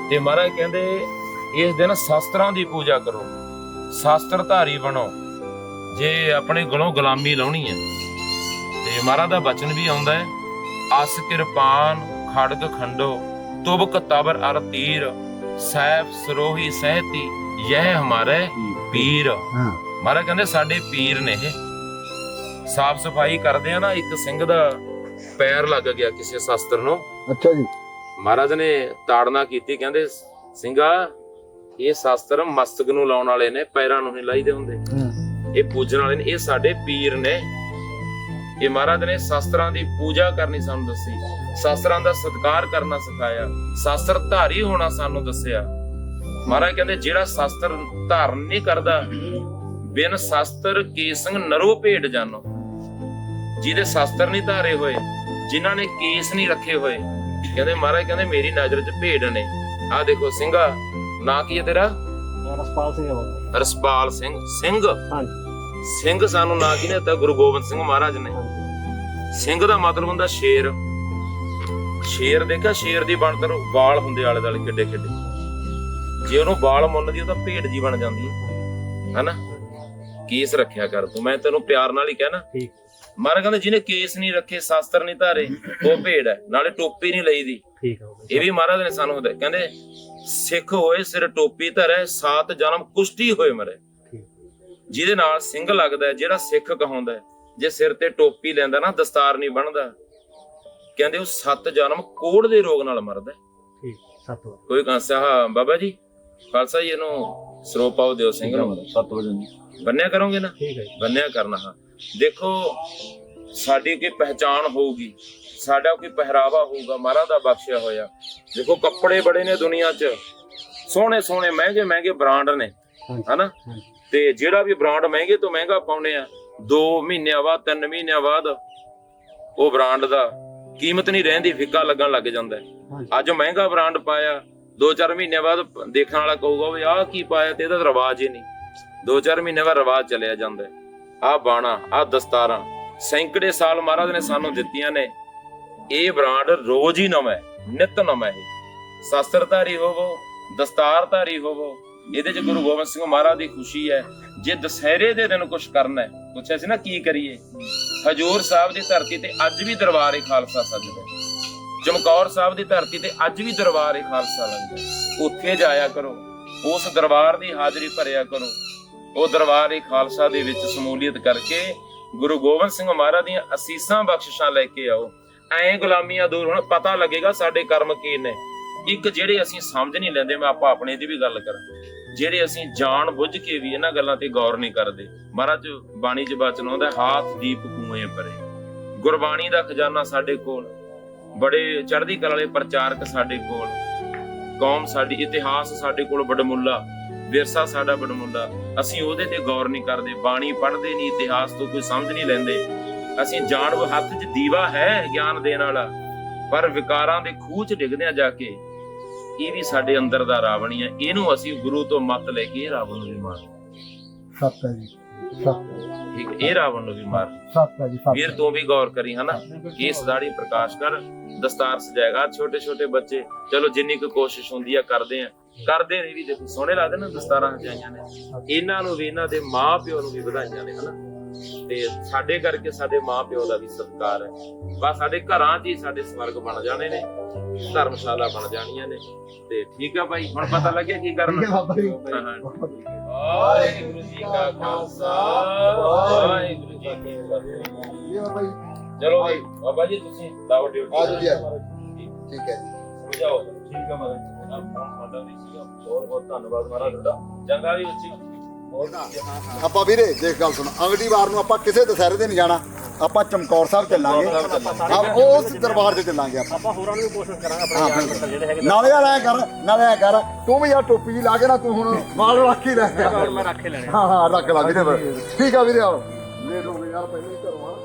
ਤੇ ਮਹਾਰਾਜ ਕਹਿੰਦੇ, ਇਸ ਦਿਨ ਸ਼ਸਤਰਾਂ ਦੀ ਪੂਜਾ ਕਰੋ। ਸ਼ਸਤਰਧਾਰੀ ਬਣੋ। ਜੇ ਆਪਣੇ ਗਲੋਂ ਗੁਲਾਮੀ ਲਾਉਣੀ ਹੈ। ਤੇ ਮਹਾਰਾਜ ਦਾ ਬਚਨ ਵੀ ਆਉਂਦਾ ਹੈ। ਅਸ ਕਿਰਪਾਨ ਖੜਗ ਖੰਡੋ। ਤੁਬਕ ਤਬਰ ਅਰ ਤੀਰ ਸੈਫ ਸਰੋਹੀ ਸਹਿਤੀ ਯਹ ਹਮਾਰੇ ਪੀਰ। ਹਾਂ। ਮਹਾਰਾਜ ਕਹਿੰਦੇ ਸਾਡੇ ਪੀਰ ਨੇ ਇਹ। ਸਾਫ਼ ਸਫ਼ਾਈ ਕਰਦੇ ਆ ਨਾ ਇੱਕ ਸਿੰਘ ਦਾ ਪੈਰ ਲੱਗ ਗਿਆ ਕਿਸੇ ਸ਼ਸਤਰ ਨੂੰ। ਅੱਛਾ ਜੀ। ਮਹਾਰਾਜ ਨੇ ਤਾੜਨਾ ਕੀਤੀ ਕਹਿੰਦੇ ਸਿੰਘਾ ਇਹ ਸ਼ਸਤਰ ਮਸਤਕ ਨੂੰ ਲਾਉਣ ਵਾਲੇ ਨੇ ਪੈਰਾਂ ਨੂੰ ਨਹੀਂ ਲਾਈਦੇ ਹੁੰਦੇ। ਇਹ ਪੂਜਣ ਵਾਲੇ ਨੇ ਇਹ ਸਾਡੇ ਪੀਰ ਨੇ। ਇਹ ਮਹਾਰਾਜ ਨੇ ਸ਼ਸਤਰਾਂ ਦੀ ਪੂਜਾ ਕਰਨੀ ਸਾਨੂੰ ਦੱਸੀ ਸ਼ਸਤਰਾਂ ਦਾ ਸਤਿਕਾਰ ਕਰਨਾ ਸਿਖਾਇਆ ਸ਼ਸਤਰ ਧਾਰੀ ਹੋਣਾ ਸਾਨੂੰ ਦੱਸਿਆ। ਮਹਾਰਾਜ ਕਹਿੰਦੇ ਜਿਹੜਾ ਸ਼ਸਤਰ ਧਾਰਨ ਨਹੀਂ ਕਰਦਾ ਬਿਨ ਸ਼ਸਤਰ ਕੇਸੰਗ ਨਰੋ ਭੇਡ ਜਾਨੋ। ਜਿਹਦੇ ਸ਼ਸਤਰ ਨਹੀਂ ਧਾਰੇ ਹੋਏ ਜਿਨ੍ਹਾਂ ਨੇ ਕੇਸ ਨਹੀਂ ਰੱਖੇ ਹੋਏ ਕਹਿੰਦੇ ਮਹਾਰਾਜ ਕਹਿੰਦੇ ਮੇਰੀ ਨਜ਼ਰ 'ਚ ਭੇਡ ਨੇ। ਆਹ ਦੇਖੋ ਸਿੰਘਾ ਨਾਂ ਕੀ ਹੈ ਤੇਰਾ? ਰਸਪਾਲ ਸਿੰਘ ਆ ਰਸਪਾਲ ਸਿੰਘ ਸਿੰਘ? ਹਾਂਜੀ। ਸਿੰਘ ਸਾਨੂੰ ਨਾਂ ਕੀ ਨੇ ਦਿੱਤਾ ਗੁਰੂ ਗੋਬਿੰਦ ਸਿੰਘ ਮਹਾਰਾਜ ਨੇ। ਸਿੰਘ ਦਾ ਮਤਲਬ ਹੁੰਦਾ ਸ਼ੇਰ। ਸ਼ੇਰ ਦੇਖਿਆ ਸ਼ੇਰ ਦੀ ਬਣਤਰ ਵਾਲ ਹੁੰਦੇ ਆਲੇ ਦੁਆਲੇ ਕਿੱਡੇ ਕਿੱਡੇ ਜੇ ਉਹਨੂੰ ਵਾਲ ਮੁੰਨਦੀ ਉਹ ਤਾਂ ਭੇਡ ਜੀ ਬਣ ਜਾਂਦੀ ਹੈ। ਹਨਾ? ਕੇਸ ਰੱਖਿਆ ਕਰ ਤੂੰ ਮੈਂ ਤੈਨੂੰ ਪਿਆਰ ਨਾਲ ਹੀ ਕਹਿਣਾ। ਠੀਕ। ਮਹਾਰਾਜ ਕਹਿੰਦੇ ਜਿਹਨੇ ਕੇਸ ਨਹੀਂ ਰੱਖੇ ਸ਼ਾਸਤਰ ਨਹੀਂ ਧਾਰੇ ਉਹ ਭੇਡ ਹੈ ਨਾਲੇ ਟੋਪੀ ਨਹੀਂ ਲਈਦੀ। ਠੀਕ ਇਹ ਵੀ ਮਹਾਰਾਜ ਨੇ ਸਾਨੂੰ ਹੁੰਦਾ ਕਹਿੰਦੇ ਸਿੱਖ ਹੋਏ ਸਿਰ ਟੋਪੀ ਧਰੇ ਸਾਤ ਜਨਮ ਕੁਸ਼ਤੀ ਹੋਏ ਮਰੇ। ਜਿਹਦੇ ਨਾਲ ਸਿੰਘ ਲੱਗਦਾ ਹੈ, ਜਿਹੜਾ ਸਿੱਖ ਕਹਾਉਂਦਾ ਹੈ, ਜੇ ਸਿਰ ਤੇ ਟੋਪੀ ਲੈਂਦਾ ਨਾ ਦਸਤਾਰ ਨਹੀਂ ਬਣਦਾ ਕਹਿੰਦੇ ਉਹ ਸੱਤ ਜਨਮ ਕੋੜ ਦੇ ਰੋਗ ਨਾਲ ਮਰਦਾ। ਠੀਕ ਸੱਤ ਵਾਰ। ਕੋਈ ਕਾਂਸਾ ਹਾਂ ਬਾਬਾ ਜੀ ਖਾਲਸਾ ਜੀ ਇਹਨੂੰ ਸਰੋਪਾਓ ਦਿਓ ਸਿੰਘ ਨੂੰ। 7 ਵਜੇ ਨੂੰ। ਬੰਨਿਆ ਕਰੋਗੇ ਨਾ? ਠੀਕ ਹੈ ਬੰਨਿਆ ਕਰਨਾ ਹਾਂ। ਦੇਖੋ ਸਾਡੀ ਕੋਈ ਪਹਿਚਾਣ ਹੋਊਗੀ ਸਾਡਾ ਕੋਈ ਪਹਿਰਾਵਾ ਹੋਊਗਾ ਮਹਾਰਾਜ ਦਾ ਬਖਸ਼ਿਆ ਹੋਇਆ। ਦੇਖੋ ਕੱਪੜੇ ਬੜੇ ਨੇ ਦੁਨੀਆ 'ਚ। ਸੋਹਣੇ ਸੋਹਣੇ ਮਹਿੰਗੇ ਮਹਿੰਗੇ ਬ੍ਰਾਂਡ ਨੇ। ਹਨਾ? ਤੇ ਜਿਹੜਾ ਵੀ ਬ੍ਰਾਂਡ ਮਹਿੰਗੇ ਤੋਂ ਮਹਿੰਗਾ ਪਾਉਣੇ ਆ 2 ਮਹੀਨਿਆਂ ਬਾਅਦ 3 ਮਹੀਨਿਆਂ ਬਾਅਦ ਉਹ ਬ੍ਰਾਂਡ ਦਾ ਕੀਮਤ ਨਹੀਂ ਰਹਿੰਦੀ ਫਿੱਕਾ ਲੱਗਣ ਲੱਗ ਜਾਂਦਾ। ਅੱਜ ਮਹਿੰਗਾ ਬ੍ਰਾਂਡ ਪਾਇਆ 2-4 ਮਹੀਨਿਆਂ ਬਾਅਦ ਦੇਖਣ ਵਾਲਾ ਕਹੂਗਾ ਵੀ ਆਹ ਕੀ ਪਾਇਆ ਤੇ ਇਹਦਾ ਰਿਵਾਜ ਹੀ ਨਹੀਂ। 2-4 ਮਹੀਨੇ ਬਾਅਦ ਰਿਵਾਜ ਚਲਿਆ ਜਾਂਦਾ। ਆਹ ਬਾਣਾ ਆਹ ਦਸਤਾਰਾਂ ਸੈਂਕੜੇ ਸਾਲ ਮਹਾਰਾਜ ਨੇ ਸਾਨੂੰ ਦਿੱਤੀਆਂ ਨੇ। ਇਹ ਬ੍ਰਾਂਡ ਰੋਜ਼ ਹੀ ਨਵਾਂ ਹੈ ਨਿਤ ਨਵਾਂ ਹੈ। ਸ਼ਸਤਰਧਾਰੀ ਹੋਵੋ ਦਸਤਾਰਧਾਰੀ ਹੋਵੋ ਇਹਦੇ ਚ ਗੁਰੂ ਗੋਬਿੰਦ ਸਿੰਘ ਮਹਾਰਾਜ ਦੀ ਖੁਸ਼ੀ ਹੈ, ਜੇ ਦਸਹਿਰੇ ਦੇ ਦਿਨ ਕੁਝ ਕਰਨਾ ਹੈ, ਪੁੱਛਿਆ ਸੀ ਨਾ ਕੀ ਕਰੀਏ? ਹਜੂਰ ਸਾਹਿਬ ਦੀ ਧਰਤੀ ਤੇ ਅੱਜ ਵੀ ਦਰਬਾਰ ਏ ਖਾਲਸਾ ਸੱਜਦਾ ਚਮਕੌਰ ਸਾਹਿਬ ਦੀ ਧਰਤੀ ਤੇ ਅੱਜ ਵੀ ਦਰਬਾਰ ਏ ਖਾਲਸਾ ਲੱਗਦਾ ਉੱਥੇ ਜਾਇਆ ਕਰੋ, ਉਸ ਦਰਬਾਰ ਦੀ ਹਾਜ਼ਰੀ ਭਰਿਆ ਕਰੋ। ਉਹ ਦਰਬਾਰ ਏ ਖਾਲਸਾ ਦੇ ਵਿੱਚ ਸਮੂਲੀਅਤ ਕਰਕੇ ਗੁਰੂ ਗੋਬਿੰਦ ਸਿੰਘ ਮਹਾਰਾਜ ਦੀਆਂ ਅਸੀਸਾਂ ਬਖਸ਼ਿਸ਼ਾਂ ਲੈ ਕੇ ਆਓ। ਐਂ ਗੁਲਾਮੀਆਂ ਦੂਰ ਹੁਣ, ਪਤਾ ਲੱਗੇਗਾ ਸਾਡੇ ਕਰਮ ਕੀ ਨੇ। ਇੱਕ ਜਿਹੜੇ ਅਸੀਂ ਸਮਝ ਨਹੀਂ ਲੈਂਦੇ, ਮੈਂ ਆਪਾਂ ਆਪਣੇ ਦੀ ਵੀ ਗੱਲ ਕਰਾਂ। ਜਿਹੜੇ ਅਸੀਂ ਜਾਣ ਬੁੱਝ ਕੇ ਵੀ ਇਹਨਾਂ ਗੱਲਾਂ ਤੇ ਗੌਰ ਨਹੀਂ ਕਰਦੇ, ਮਹਾਰਾਜ ਬਾਣੀ 'ਚ ਬਚਨ ਆਉਂਦਾ, ਹਾਥ ਦੀਪ ਕੂਏ ਪਰੇ। ਗੁਰਬਾਣੀ ਦਾ ਖਜ਼ਾਨਾ ਸਾਡੇ ਕੋਲ, ਬੜੇ ਚੜ੍ਹਦੀ ਕਲਾ ਵਾਲੇ ਪ੍ਰਚਾਰਕ ਸਾਡੇ ਕੋਲ, ਕੌਮ ਸਾਡੀ, ਇਤਿਹਾਸ ਸਾਡੇ ਕੋਲ ਬੜਮੁੱਲਾ ਵਿਰਸਾ ਸਾਡਾ ਬੜਮੁੱਲਾ ਅਸੀਂ ਉਹਦੇ ਤੇ ਗੌਰ ਨਹੀਂ ਕਰਦੇ, ਬਾਣੀ ਪੜ੍ਹਦੇ ਨਹੀਂ, ਇਤਿਹਾਸ ਤੋਂ ਕੋਈ ਸਮਝ ਨਹੀਂ ਲੈਂਦੇ। ਅਸੀਂ ਜਾਣ ਹੱਥ 'ਚ ਦੀਵਾ ਹੈ ਗਿਆਨ ਦੇਣ ਵਾਲਾ, ਪਰ ਵਿਕਾਰਾਂ ਦੇ ਖੂਹ 'ਚ ਡਿੱਗਦੇ ਆ ਜਾ ਕੇ। ਇਹ ਵੀ ਸਾਡੇ ਅੰਦਰ ਦਾ ਰਾਵਣ ਹੀ ਹੈ ਇਹਨੂੰ ਅਸੀਂ ਗੁਰੂ ਤੋਂ ਮੱਤ ਲੈ ਕੇ ਇਹ ਰਾਵਣ ਨੂੰ ਵੀ ਮਾਰ ਸੱਤ ਹੈ ਜੀ ਸੱਤ। ਠੀਕ ਇਹ ਰਾਵਣ ਨੂੰ ਵੀ ਮਾਰ ਸੱਤ ਹੈ ਜੀ ਸੱਤ। ਵੀਰ ਤੂੰ ਵੀ ਗੌਰ ਕਰੀ ਹਨਾ? ਇਸ ਦਾੜੀ ਪ੍ਰਕਾਸ਼ ਕਰ ਦਸਤਾਰ ਸਜਾਏਗਾ ਛੋਟੇ ਛੋਟੇ ਬੱਚੇ ਚਲੋ ਜਿੰਨੀ ਕੁ ਕੋਸ਼ਿਸ਼ ਹੁੰਦੀ ਆ ਕਰਦੇ ਆ। ਕਰਦੇ ਨੇ ਵੀ ਦੇਖੋ ਸੋਹਣੇ ਲੱਗਦੇ ਨਾ ਦਸਤਾਰਾਂ ਸਜਾਈਆਂ ਨੇ। ਇਹਨਾਂ ਨੂੰ ਵੀ ਇਹਨਾਂ ਦੇ ਮਾਂ ਪਿਓ ਨੂੰ ਵੀ ਵਧਾਈਆਂ ਨੇ ਹਨਾ? ਤੇ ਸਾਡੇ ਕਰਕੇ ਸਾਡੇ ਮਾਂ ਪਿਓ ਦਾ ਵੀ ਸਤਿਕਾਰ ਹੈ। ਬਸ ਸਾਡੇ ਘਰਾਂ 'ਚ ਹੀ ਸਾਡੇ ਸਵਰਗ ਬਣ ਜਾਣੇ ਨੇ ਧਰਮਸ਼ਾਲਾ ਬਣ ਜਾਣੀਆਂ ਨੇ। ਤੇ ਠੀਕ ਆ ਭਾਈ ਹੁਣ ਪਤਾ ਲੱਗਿਆ ਕੀ ਕਰਨਾ? ਬਾਬਾ ਜੀ। ਹਾਂ, ਹਾਂ। ਵਾਹਿਗੁਰੂ ਜੀ ਕਾ ਖਾਲਸਾ ਵਾਹਿਗੁਰੂ ਜੀ ਕੀ ਫਤਿਹ। ਚਲੋ ਭਾਈ ਬਾਬਾ ਜੀ ਤੁਸੀਂ ਲਾਓ ਡਿਊਟੀ। ਆ ਜਾਓ ਜੀ, ਆ। ਠੀਕ ਹੈ ਜੀ। ਸਮਝਾਓ। ਠੀਕ ਆ ਮਹਾਰਾਜ ਸਾਡਾ ਵੀ ਸੀਗਾ। ਬਹੁਤ ਬਹੁਤ ਧੰਨਵਾਦ ਮਹਾਰਾਜ ਤੁਹਾਡਾ। ਚੰਗਾ ਵੀ ਉੱਚੀ ਆਪਾਂ ਵੀਰੇ ਦੇਖ ਗੱਲ ਸੁਣ ਅਗਲੀ ਵਾਰ ਨੂੰ ਆਪਾਂ ਕਿਸੇ ਦਸਹਿਰੇ ਤੇ ਨਹੀਂ ਜਾਣਾ। ਆਪਾਂ ਚਮਕੌਰ ਸਾਹਿਬ ਚੱਲਾਂਗੇ। ਆ ਉਸ ਦਰਬਾਰ ਤੇ ਚੱਲਾਂਗੇ ਆਪਾਂ। ਆਪਾਂ ਹੋਰਾਂ ਨੂੰ ਵੀ ਕੋਸ਼ਿਸ਼ ਕਰਾਂਗੇ ਆਪਣੇ ਜਿਹੜੇ ਹੈਗੇ ਨਾਲੇ ਯਾਰ ਐ ਕਰ ਨਾਲੇ ਐ ਕਰ ਤੂੰ ਵੀ ਯਾਰ ਟੋਪੀ ਜਿਹੀ ਲਾ ਕੇ ਨਾ ਤੂੰ ਹੁਣ ਵਾਲ ਰੱਖ ਹੀ ਲੈ। ਹੁਣ ਮੈਂ ਰੱਖ ਹੀ ਲੈਣੇ। ਹਾਂ ਹਾਂ ਰੱਖ ਲਾ ਵੀਰੇ। ਠੀਕ ਆ ਵੀਰੇ ਆਓ। ਹੋ ਗਏ ਯਾਰ ਪਹਿਲਾਂ ਹੀ ਘਰੋਂ ਆ